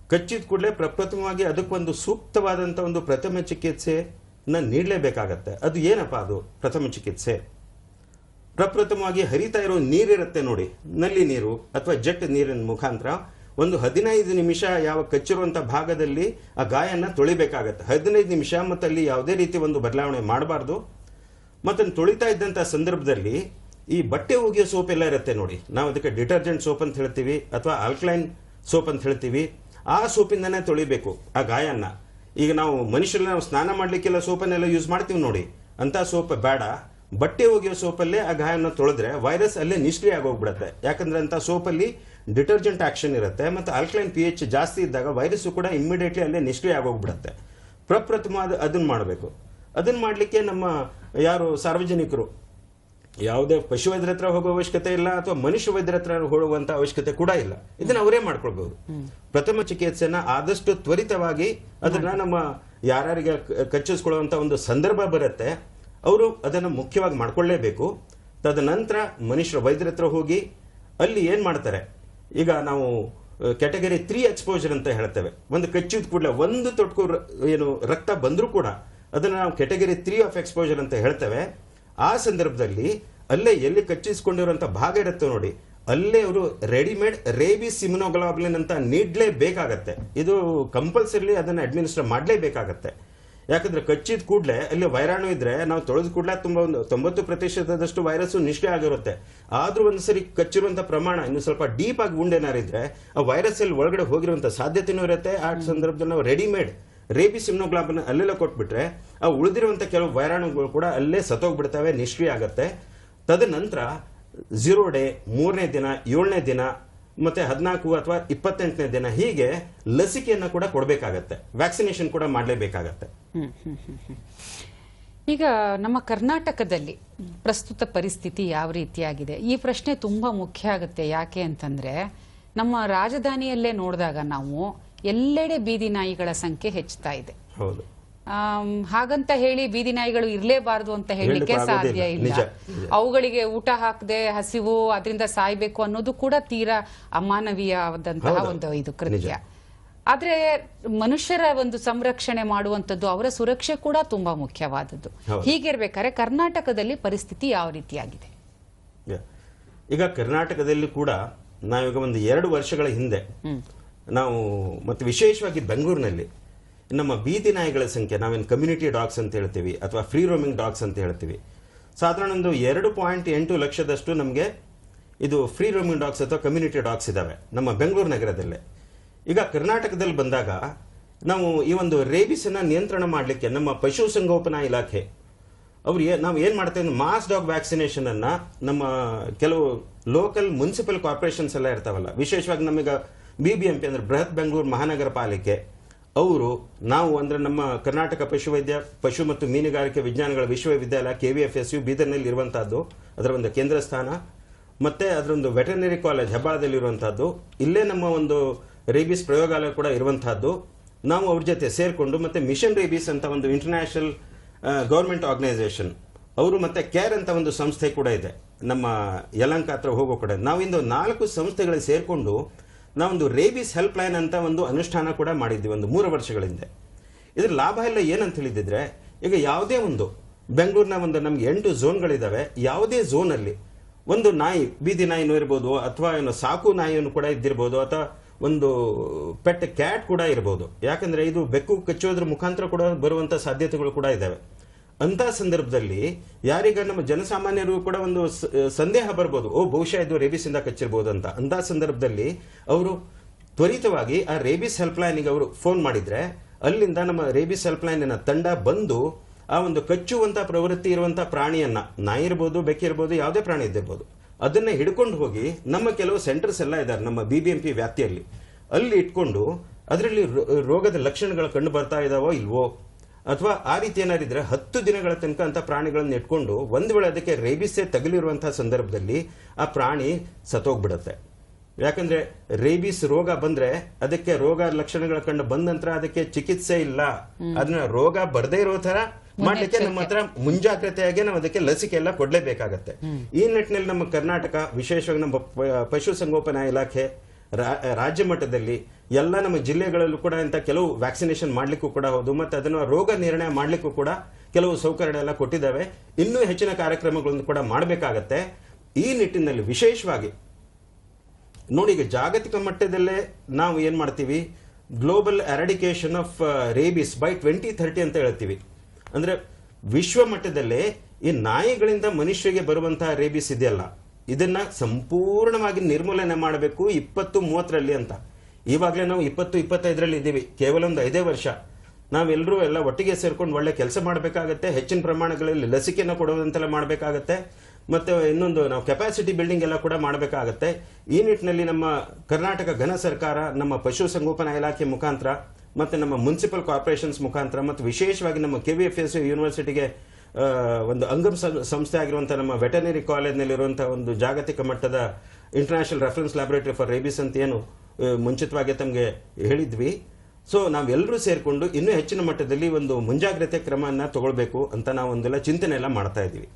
ಕಚ್ಚಿದ ಕೂಡಲೇ ಪ್ರಪ್ರಥಮವಾಗಿ ಅದಕ್ಕೊಂದು ಸೂಕ್ತವಾದಂಥ ಒಂದು ಪ್ರಥಮ ಚಿಕಿತ್ಸೆನ ನೀಡಲೇಬೇಕಾಗತ್ತೆ. ಅದು ಏನಪ್ಪ ಅದು ಪ್ರಥಮ ಚಿಕಿತ್ಸೆ? ಪ್ರಪ್ರಥಮವಾಗಿ ಹರಿತಾ ಇರೋ ನೀರಿರುತ್ತೆ ನೋಡಿ. ನಲ್ಲಿ ನೀರು ಅಥವಾ ಜೆಟ್ ನೀರಿನ ಮುಖಾಂತರ ಒಂದು ಹದಿನೈದು ನಿಮಿಷ ಯಾವ ಕಚ್ಚಿರುವಂಥ ಭಾಗದಲ್ಲಿ ಆ ಗಾಯನ ತೊಳಿಬೇಕಾಗತ್ತೆ. ಹದಿನೈದು ನಿಮಿಷ ಮತ್ತು ಅಲ್ಲಿ ಯಾವುದೇ ರೀತಿ ಒಂದು ಬದಲಾವಣೆ ಮಾಡಬಾರ್ದು. ಮತ್ತು ತೊಳಿತಾ ಇದ್ದಂಥ ಸಂದರ್ಭದಲ್ಲಿ ಈ ಬಟ್ಟೆ ಒಗೆಯೋ ಸೋಪ್ ಎಲ್ಲ ಇರುತ್ತೆ ನೋಡಿ. ನಾವು ಅದಕ್ಕೆ ಡಿಟರ್ಜೆಂಟ್ ಸೋಪ್ ಅಂತ ಹೇಳ್ತೀವಿ ಅಥವಾ ಆಲ್ಕಲೈನ್ ಸೋಪ್ ಅಂತ ಹೇಳ್ತೀವಿ. ಆ ಸೋಪಿಂದನೇ ತೊಳಿಬೇಕು ಆ ಗಾಯನ. ಈಗ ನಾವು ಮನುಷ್ಯರಲ್ಲಿ ನಾವು ಸ್ನಾನ ಮಾಡಲಿಕ್ಕೆಲ್ಲ ಸೋಪನ್ನೆಲ್ಲ ಯೂಸ್ ಮಾಡ್ತೀವಿ ನೋಡಿ. ಅಂತ ಸೋಪ್ ಬೇಡ. ಬಟ್ಟೆ ಒಗೆಯೋ ಸೋಪಲ್ಲೇ ಆ ಗಾಯನ ತೊಳೆದ್ರೆ ವೈರಸ್ ಅಲ್ಲೇ ನಿಷ್ಕ್ರಿಯ ಆಗೋಗ್ಬಿಡುತ್ತೆ. ಯಾಕಂದ್ರೆ ಅಂತ ಸೋಪಲ್ಲಿ ಡಿಟರ್ಜೆಂಟ್ ಆಕ್ಷನ್ ಇರುತ್ತೆ ಮತ್ತು ಆಲ್ಕಲೈನ್ ಪಿ ಎಚ್ ಜಾಸ್ತಿ ಇದ್ದಾಗ ವೈರಸ್ಸು ಕೂಡ ಇಮ್ಮಿಡಿಯೇಟ್ಲಿ ಅಲ್ಲೇ ನಿಷ್ಕ್ರಿಯ ಆಗೋಗ್ಬಿಡುತ್ತೆ. ಪ್ರಪ್ರಥಮ ಅದು ಅದನ್ನು ಮಾಡಬೇಕು. ಅದನ್ನು ಮಾಡಲಿಕ್ಕೆ ನಮ್ಮ ಯಾರು ಸಾರ್ವಜನಿಕರು ಯಾವುದೇ ಪಶು ವೈದ್ಯರ ಹತ್ರ ಹೋಗೋ ಅವಶ್ಯಕತೆ ಇಲ್ಲ ಅಥವಾ ಮನುಷ್ಯ ವೈದ್ಯರ ಹತ್ರ ಹೋಗುವಂತ ಅವಶ್ಯಕತೆ ಕೂಡ ಇಲ್ಲ. ಇದನ್ನ ಅವರೇ ಮಾಡ್ಕೊಳ್ಬಹುದು. ಪ್ರಥಮ ಚಿಕಿತ್ಸೆನ ಆದಷ್ಟು ತ್ವರಿತವಾಗಿ ಅದನ್ನ ನಮ್ಮ ಯಾರ್ಯಾರಿಗೆ ಕಚ್ಚಿಸ್ಕೊಳ್ಳುವಂತ ಒಂದು ಸಂದರ್ಭ ಬರುತ್ತೆ. ಅವರು ಅದನ್ನು ಮುಖ್ಯವಾಗಿ ಮಾಡಿಕೊಳ್ಳೇಬೇಕು. ತದನಂತರ ಮನುಷ್ಯರ ವೈದ್ಯರ ಹತ್ರ ಹೋಗಿ ಅಲ್ಲಿ ಏನು ಮಾಡ್ತಾರೆ? ಈಗ ನಾವು ಕ್ಯಾಟಗರಿ ತ್ರೀ ಎಕ್ಸ್ಪೋಜರ್ ಅಂತ ಹೇಳ್ತೇವೆ. ಒಂದು ಕಚ್ಚಿದ ಕೂಡಲೇ ಒಂದು ತೊಟ್ಕು ಏನು, ರಕ್ತ ಬಂದರೂ ಕೂಡ ಅದನ್ನು ನಾವು ಕ್ಯಾಟಗರಿ ತ್ರೀ ಆಫ್ ಎಕ್ಸ್ಪೋಜರ್ ಅಂತ ಹೇಳ್ತೇವೆ. ಆ ಸಂದರ್ಭದಲ್ಲಿ ಅಲ್ಲೇ ಎಲ್ಲಿ ಕಚ್ಚಿಸ್ಕೊಂಡಿರುವಂಥ ಭಾಗ ಇರುತ್ತೆ ನೋಡಿ, ಅಲ್ಲೇ ಅವರು ರೆಡಿಮೇಡ್ ರೇಬಿಸ್ ಇಮ್ಯುನೋಗ್ಲಾಬ್ಲಿನ್ ಅಂತ ನೀಡಲೇಬೇಕಾಗತ್ತೆ. ಇದು ಕಂಪಲ್ಸರಿಲಿ ಅದನ್ನು ಅಡ್ಮಿನಿಸ್ಟರ್ ಮಾಡಲೇಬೇಕಾಗತ್ತೆ. ಯಾಕಂದ್ರೆ ಕಚ್ಚಿದ ಕೂಡಲೇ ಅಲ್ಲಿ ವೈರಾಣು ಇದ್ರೆ ನಾವು ತೊಳೆದ ಕೂಡಲೇ ತುಂಬಾ ಒಂದು ತೊಂಬತ್ತು ಪ್ರತಿಶತದಷ್ಟು ವೈರಸ್ ನಿಷ್ಕ್ರಿಯ ಆಗಿರುತ್ತೆ. ಆದ್ರೂ ಒಂದ್ಸರಿ ಕಚ್ಚಿರುವಂತ ಪ್ರಮಾಣ ಇನ್ನು ಸ್ವಲ್ಪ ಡೀಪ್ ಆಗಿ ಉಂಡೇನಾರಿದ್ರೆ ಆ ವೈರಸ್ ಅಲ್ಲಿ ಒಳಗಡೆ ಹೋಗಿರುವಂತ ಸಾಧ್ಯತೆನೂ ಇರುತ್ತೆ. ಆ ಸಂದರ್ಭದಲ್ಲಿ ನಾವು ರೆಡಿಮೇಡ್ ರೇಬಿ ಸಿಮ್ನೋಗ್ಲಾಬನ್ ಅಲ್ಲೆಲ್ಲ ಕೊಟ್ಬಿಟ್ರೆ ಆ ಉಳಿದಿರುವಂತ ಕೆಲವು ವೈರಾಣುಗಳು ಕೂಡ ಅಲ್ಲೇ ಸತ್ತೋಗ್ಬಿಡ್ತವೆ ನಿಷ್ಕ್ರಿಯ ಆಗುತ್ತೆ. ತದನಂತರ ಝೀರೋ ಡೇ ಮೂರನೇ ದಿನ ಏಳನೇ ದಿನ ಮತ್ತೆ ಹದಿನಾಲ್ಕು ಅಥವಾ ಇಪ್ಪತ್ತೆಂಟನೇ ದಿನ ಹೀಗೆ ಲಸಿಕೆಯನ್ನು ಕೂಡ ಕೊಡಬೇಕಾಗತ್ತೆ. ವ್ಯಾಕ್ಸಿನೇಷನ್ ಕೂಡ ಮಾಡಲೇಬೇಕಾಗತ್ತೆ. ಈಗ ನಮ್ಮ ಕರ್ನಾಟಕದಲ್ಲಿ ಪ್ರಸ್ತುತ ಪರಿಸ್ಥಿತಿ ಯಾವ ರೀತಿಯಾಗಿದೆ? ಈ ಪ್ರಶ್ನೆ ತುಂಬಾ ಮುಖ್ಯ ಆಗುತ್ತೆ. ಯಾಕೆ ಅಂತಂದ್ರೆ ನಮ್ಮ ರಾಜಧಾನಿಯಲ್ಲೇ ನೋಡಿದಾಗ ನಾವು ಎಲ್ಲೆಡೆ ಬೀದಿ ನಾಯಿಗಳ ಸಂಖ್ಯೆ ಹೆಚ್ಚುತ್ತಾ ಇದೆ. ಹೌದು. ಹಾಗಂತ ಹೇಳಿ ಬೀದಿ ನಾಯಿಗಳು ಇರಲೇಬಾರದು ಅಂತ ಹೇಳಲಿಕ್ಕೆ ಸಾಧ್ಯ ಇಲ್ಲ. ಅವುಗಳಿಗೆ ಊಟ ಹಾಕದೆ ಹಸಿವು ಅದರಿಂದ ಸಾಯ್ಬೇಕು ಅನ್ನೋದು ಕೂಡ ತೀರಾ ಅಮಾನವೀಯವಾದಂತಹ. ಒಂದು ಇದು ಕೃತ್ಯ. ಆದ್ರೆ ಮನುಷ್ಯರ ಒಂದು ಸಂರಕ್ಷಣೆ ಮಾಡುವಂತದ್ದು ಅವರ ಸುರಕ್ಷೆ ಕೂಡ ತುಂಬಾ ಮುಖ್ಯವಾದದ್ದು. ಹೀಗಿರ್ಬೇಕಾದ್ರೆ ಕರ್ನಾಟಕದಲ್ಲಿ ಪರಿಸ್ಥಿತಿ ಯಾವ ರೀತಿಯಾಗಿದೆ. ಈಗ ಕರ್ನಾಟಕದಲ್ಲಿ ಕೂಡ ನಾವೀಗ ಒಂದು ಎರಡು ವರ್ಷಗಳ ಹಿಂದೆ ನಾವು ಮತ್ತೆ ವಿಶೇಷವಾಗಿ ಬೆಂಗಳೂರಿನಲ್ಲಿ ನಮ್ಮ ಬೀದಿ ನಾಯಿಗಳ ಸಂಖ್ಯೆ, ನಾವೇನು ಕಮ್ಯುನಿಟಿ ಡಾಗ್ಸ್ ಅಂತ ಹೇಳ್ತೀವಿ ಅಥವಾ ಫ್ರೀ ರೋಮಿಂಗ್ ಡಾಗ್ಸ್ ಅಂತ ಹೇಳ್ತೀವಿ. ಸಾಧಾರಣ ಒಂದು ಎರಡು ಪಾಯಿಂಟ್ ಎಂಟು ಲಕ್ಷದಷ್ಟು ನಮಗೆ ಇದು ಫ್ರೀ ರೋಮಿಂಗ್ ಡಾಗ್ಸ್ ಅಥವಾ ಕಮ್ಯುನಿಟಿ ಡಾಗ್ಸ್ ಇದ್ದಾವೆ ನಮ್ಮ ಬೆಂಗಳೂರು ನಗರದಲ್ಲೇ. ಈಗ ಕರ್ನಾಟಕದಲ್ಲಿ ಬಂದಾಗ ನಾವು ಈ ಒಂದು ರೇಬಿಸನ್ನು ನಿಯಂತ್ರಣ ಮಾಡಲಿಕ್ಕೆ ನಮ್ಮ ಪಶುಸಂಗೋಪನಾ ಇಲಾಖೆ ಅವ್ರಿಗೆ ನಾವು ಏನು ಮಾಡ್ತೇವೆ ಮಾಸ್ ಡಾಗ್ ವ್ಯಾಕ್ಸಿನೇಷನನ್ನು ನಮ್ಮ ಕೆಲವು ಲೋಕಲ್ ಮುನ್ಸಿಪಲ್ ಕಾರ್ಪೊರೇಷನ್ಸ್ ಎಲ್ಲ ಇರ್ತಾವಲ್ಲ, ವಿಶೇಷವಾಗಿ ನಮಗೆ ಬಿ ಬಿ ಎಂ ಪಿ ಅಂದ್ರೆ ಬೃಹತ್ ಬೆಂಗಳೂರು ಮಹಾನಗರ ಪಾಲಿಕೆ. ಅವರು ನಾವು ಅಂದ್ರೆ ನಮ್ಮ ಕರ್ನಾಟಕ ಪಶುವೈದ್ಯ ಪಶು ಮತ್ತು ಮೀನುಗಾರಿಕೆ ವಿಜ್ಞಾನಗಳ ವಿಶ್ವವಿದ್ಯಾಲಯ K V F S U ಬೀದರ್ನಲ್ಲಿ ಇರುವಂತಹದ್ದು, ಅದರ ಒಂದು ಕೇಂದ್ರ ಸ್ಥಾನ. ಮತ್ತೆ ಅದರೊಂದು ವೆಟರ್ನರಿ ಕಾಲೇಜ್ ಹೆಬ್ಬಾಳದಲ್ಲಿ ಇರುವಂತಹದ್ದು. ಇಲ್ಲೇ ನಮ್ಮ ಒಂದು ರೇಬಿಸ್ ಪ್ರಯೋಗಾಲಯ ಕೂಡ ಇರುವಂತಹದ್ದು. ನಾವು ಅವ್ರ ಜೊತೆ ಸೇರಿಕೊಂಡು ಮತ್ತೆ ಮಿಷನ್ ರೇಬಿಸ್ ಅಂತ ಒಂದು ಇಂಟರ್ನ್ಯಾಷನಲ್ ಗೌರ್ಮೆಂಟ್ ಆರ್ಗನೈಸೇಷನ್ ಅವರು ಮತ್ತೆ ಕೇರ್ ಅಂತ ಒಂದು ಸಂಸ್ಥೆ ಕೂಡ ಇದೆ. ನಮ್ಮ ಯಲಂಕ ಹತ್ರ ಹೋಗೋ ಕಡೆ. ನಾವಿಂದು ನಾಲ್ಕು ಸಂಸ್ಥೆಗಳಿಗೆ ಸೇರ್ಕೊಂಡು ನಾವೊಂದು ರೇಬಿಸ್ ಹೆಲ್ಪ್ ಲೈನ್ ಅಂತ ಒಂದು ಅನುಷ್ಠಾನ ಕೂಡ ಮಾಡಿದ್ವಿ ಒಂದು ಮೂರು ವರ್ಷಗಳ ಹಿಂದೆ. ಇದ್ರ ಲಾಭ ಎಲ್ಲ ಏನಂತ ಹೇಳಿದಿದ್ರೆ, ಈಗ ಯಾವುದೇ ಒಂದು, ಬೆಂಗಳೂರಿನ ಒಂದು ನಮ್ಗೆ ಎಂಟು ಝೋನ್ಗಳಿದ್ದಾವೆ ಯಾವುದೇ ಝೋನಲ್ಲಿ ಒಂದು ನಾಯಿ, ಬೀದಿ ನಾಯಿನೂ ಇರ್ಬೋದು, ಅಥವಾ ಏನು ಸಾಕು ನಾಯಿಯನ್ನು ಕೂಡ ಇದ್ದಿರ್ಬೋದು, ಅಥವಾ ಒಂದು ಪೆಟ್ ಕ್ಯಾಟ್ ಕೂಡ ಇರ್ಬೋದು. ಯಾಕಂದ್ರೆ ಇದು ಬೆಕ್ಕು ಕಚ್ಚೋದ್ರ ಮುಖಾಂತರ ಕೂಡ ಬರುವಂತ ಸಾಧ್ಯತೆಗಳು ಕೂಡ ಇದಾವೆ. ಅಂತ ಸಂದರ್ಭದಲ್ಲಿ ಯಾರೀಗ ನಮ್ಮ ಜನಸಾಮಾನ್ಯರು ಕೂಡ ಒಂದು ಸಂದೇಹ ಬರ್ಬೋದು, ಓ, ಬಹುಶಃ ಇದು ರೇಬಿಸ್ ಇಂದ ಕಚ್ಚಿರ್ಬೋದು ಅಂತ. ಅಂತ ಸಂದರ್ಭದಲ್ಲಿ ಅವರು ತ್ವರಿತವಾಗಿ ಆ ರೇಬಿಸ್ ಹೆಲ್ಪ್ ಲೈನ್ಗೆ ಅವರು ಫೋನ್ ಮಾಡಿದ್ರೆ, ಅಲ್ಲಿಂದ ನಮ್ಮ ರೇಬಿಸ್ ಹೆಲ್ಪ್ ಲೈನಿನ ತಂಡ ಬಂದು ಆ ಒಂದು ಕಚ್ಚುವಂತ ಪ್ರವೃತ್ತಿ ಇರುವಂತ ಪ್ರಾಣಿಯನ್ನ, ನಾಯಿ ಇರ್ಬೋದು ಬೆಕ್ಕಿರ್ಬೋದು ಯಾವುದೇ ಪ್ರಾಣಿ ಇದ್ದಿರ್ಬೋದು, ಅದನ್ನ ಹಿಡ್ಕೊಂಡು ಹೋಗಿ ನಮ್ಮ ಕೆಲವು ಸೆಂಟರ್ಸ್ ಎಲ್ಲ ಇದ್ದಾರೆ ನಮ್ಮ ಬಿ ಬಿ ಎಂ ಪಿ ವ್ಯಾಪ್ತಿಯಲ್ಲಿ. ಅಲ್ಲಿ ಇಟ್ಕೊಂಡು ಅದರಲ್ಲಿ ರೋಗದ ಲಕ್ಷಣಗಳು ಕಂಡು ಬರ್ತಾ ಇದಾವೋ ಇಲ್ವೋ ಅಥವಾ ಆ ರೀತಿ ಏನಾರಿದ್ರೆ ಹತ್ತು ದಿನಗಳ ತನಕ ಅಂತ ಪ್ರಾಣಿಗಳನ್ನ ಇಟ್ಕೊಂಡು ಒಂದ್ ವೇಳೆ ಅದಕ್ಕೆ ರೇಬಿಸೆ ತಗುಲಿರುವಂತಹ ಸಂದರ್ಭದಲ್ಲಿ ಆ ಪ್ರಾಣಿ ಸತ್ತೋಗ್ಬಿಡತ್ತೆ. ಯಾಕಂದ್ರೆ ರೇಬಿಸ್ ರೋಗ ಬಂದ್ರೆ ಅದಕ್ಕೆ ರೋಗ ಲಕ್ಷಣಗಳ ಕಂಡು ಬಂದ ನಂತರ ಅದಕ್ಕೆ ಚಿಕಿತ್ಸೆ ಇಲ್ಲ. ಅದನ್ನ ರೋಗ ಬರ್ದೇ ಇರೋ ತರ ಮಾಡ್ಲಿಕ್ಕೆ ನಮ್ಮ ಹತ್ರ ಮುಂಜಾಗ್ರತೆಯಾಗಿ ನಾವು ಅದಕ್ಕೆ ಲಸಿಕೆ ಎಲ್ಲ ಕೊಡ್ಲೇಬೇಕಾಗತ್ತೆ. ಈ ನಿಟ್ಟಿನಲ್ಲಿ ನಮ್ಮ ಕರ್ನಾಟಕ ವಿಶೇಷವಾಗಿ ನಮ್ಮ ಪಶುಸಂಗೋಪನಾ ಪಶು ಸಂಗೋಪನಾ ಇಲಾಖೆ ರಾಜ್ಯ ಮಟ್ಟದಲ್ಲಿ ಎಲ್ಲ ನಮ್ಮ ಜಿಲ್ಲೆಗಳಲ್ಲೂ ಕೂಡ ಇಂಥ ಕೆಲವು ವ್ಯಾಕ್ಸಿನೇಷನ್ ಮಾಡಲಿಕ್ಕೂ ಕೂಡ ಹೌದು, ಮತ್ತು ಅದನ್ನು ರೋಗ ನಿರ್ಣಯ ಮಾಡಲಿಕ್ಕೂ ಕೂಡ ಕೆಲವು ಸೌಕರ್ಯ ಎಲ್ಲ ಕೊಟ್ಟಿದ್ದಾವೆ. ಇನ್ನೂ ಹೆಚ್ಚಿನ ಕಾರ್ಯಕ್ರಮಗಳನ್ನು ಕೂಡ ಮಾಡಬೇಕಾಗತ್ತೆ. ಈ ನಿಟ್ಟಿನಲ್ಲಿ ವಿಶೇಷವಾಗಿ ನೋಡಿ, ಈಗ ಜಾಗತಿಕ ಮಟ್ಟದಲ್ಲೇ ನಾವು ಏನು ಮಾಡ್ತೀವಿ? Global eradication of rabies by twenty thirty ಅಂತ ಹೇಳ್ತೀವಿ. ಅಂದರೆ ವಿಶ್ವ ಮಟ್ಟದಲ್ಲೇ ಈ ನಾಯಿಗಳಿಂದ ಮನುಷ್ಯರಿಗೆ ಬರುವಂತಹ ರೇಬಿಸ್ ಇದೆಯಲ್ಲ. ಇದನ್ನ ಸಂಪೂರ್ಣವಾಗಿ ನಿರ್ಮೂಲನೆ ಮಾಡಬೇಕು ಇಪ್ಪತ್ತು ಮೂವತ್ತರಲ್ಲಿ ಅಂತ. ಇವಾಗಲೇ ನಾವು ಇಪ್ಪತ್ತು, ಇಪ್ಪತ್ತೈದರಲ್ಲಿ ಇದ್ದೀವಿ. ಕೇವಲ ಒಂದು ಐದೇ ವರ್ಷ. ನಾವೆಲ್ಲರೂ ಎಲ್ಲ ಒಟ್ಟಿಗೆ ಸೇರ್ಕೊಂಡು ಒಳ್ಳೆ ಕೆಲಸ ಮಾಡಬೇಕಾಗತ್ತೆ, ಹೆಚ್ಚಿನ ಪ್ರಮಾಣಗಳಲ್ಲಿ ಲಸಿಕೆನ ಕೊಡೋದಂತೆಲ್ಲ ಮಾಡಬೇಕಾಗತ್ತೆ, ಮತ್ತೆ ಇನ್ನೊಂದು ನಾವು ಕೆಪಾಸಿಟಿ ಬಿಲ್ಡಿಂಗ್ ಎಲ್ಲ ಕೂಡ ಮಾಡಬೇಕಾಗತ್ತೆ. ಈ ನಿಟ್ಟಿನಲ್ಲಿ ನಮ್ಮ ಕರ್ನಾಟಕ ಘನ ಸರ್ಕಾರ, ನಮ್ಮ ಪಶು ಸಂಗೋಪನಾ ಇಲಾಖೆ ಮುಖಾಂತರ, ಮತ್ತು ನಮ್ಮ ಮುನ್ಸಿಪಲ್ ಕಾರ್ಪೊರೇಷನ್ಸ್ ಮುಖಾಂತರ, ಮತ್ತು ವಿಶೇಷವಾಗಿ ನಮ್ಮ ಕೆ ವಿ ಎಫ್ ಎಸ್ ಯೂನಿವರ್ಸಿಟಿಗೆ ಒಂದು ಅಂಗಂ ಸಂಸ್ಥೆ ಆಗಿರುವಂತಹ ನಮ್ಮ ವೆಟನರಿ ಕಾಲೇಜ್ನಲ್ಲಿರುವಂತಹ ಒಂದು ಜಾಗತಿಕ ಮಟ್ಟದ international reference laboratory for rabies ಅಂತ ಏನು ಮುಂಚಿತವಾಗಿ ತಮಗೆ ಹೇಳಿದ್ವಿ. ಸೊ ನಾವೆಲ್ಲರೂ ಸೇರಿಕೊಂಡು ಇನ್ನೂ ಹೆಚ್ಚಿನ ಮಟ್ಟದಲ್ಲಿ ಒಂದು ಮುಂಜಾಗ್ರತೆ ಕ್ರಮವನ್ನು ತಗೊಳ್ಬೇಕು ಅಂತ ನಾವು ಒಂದೆಲ್ಲ ಚಿಂತನೆ ಎಲ್ಲ ಮಾಡ್ತಾ ಇದ್ದೀವಿ.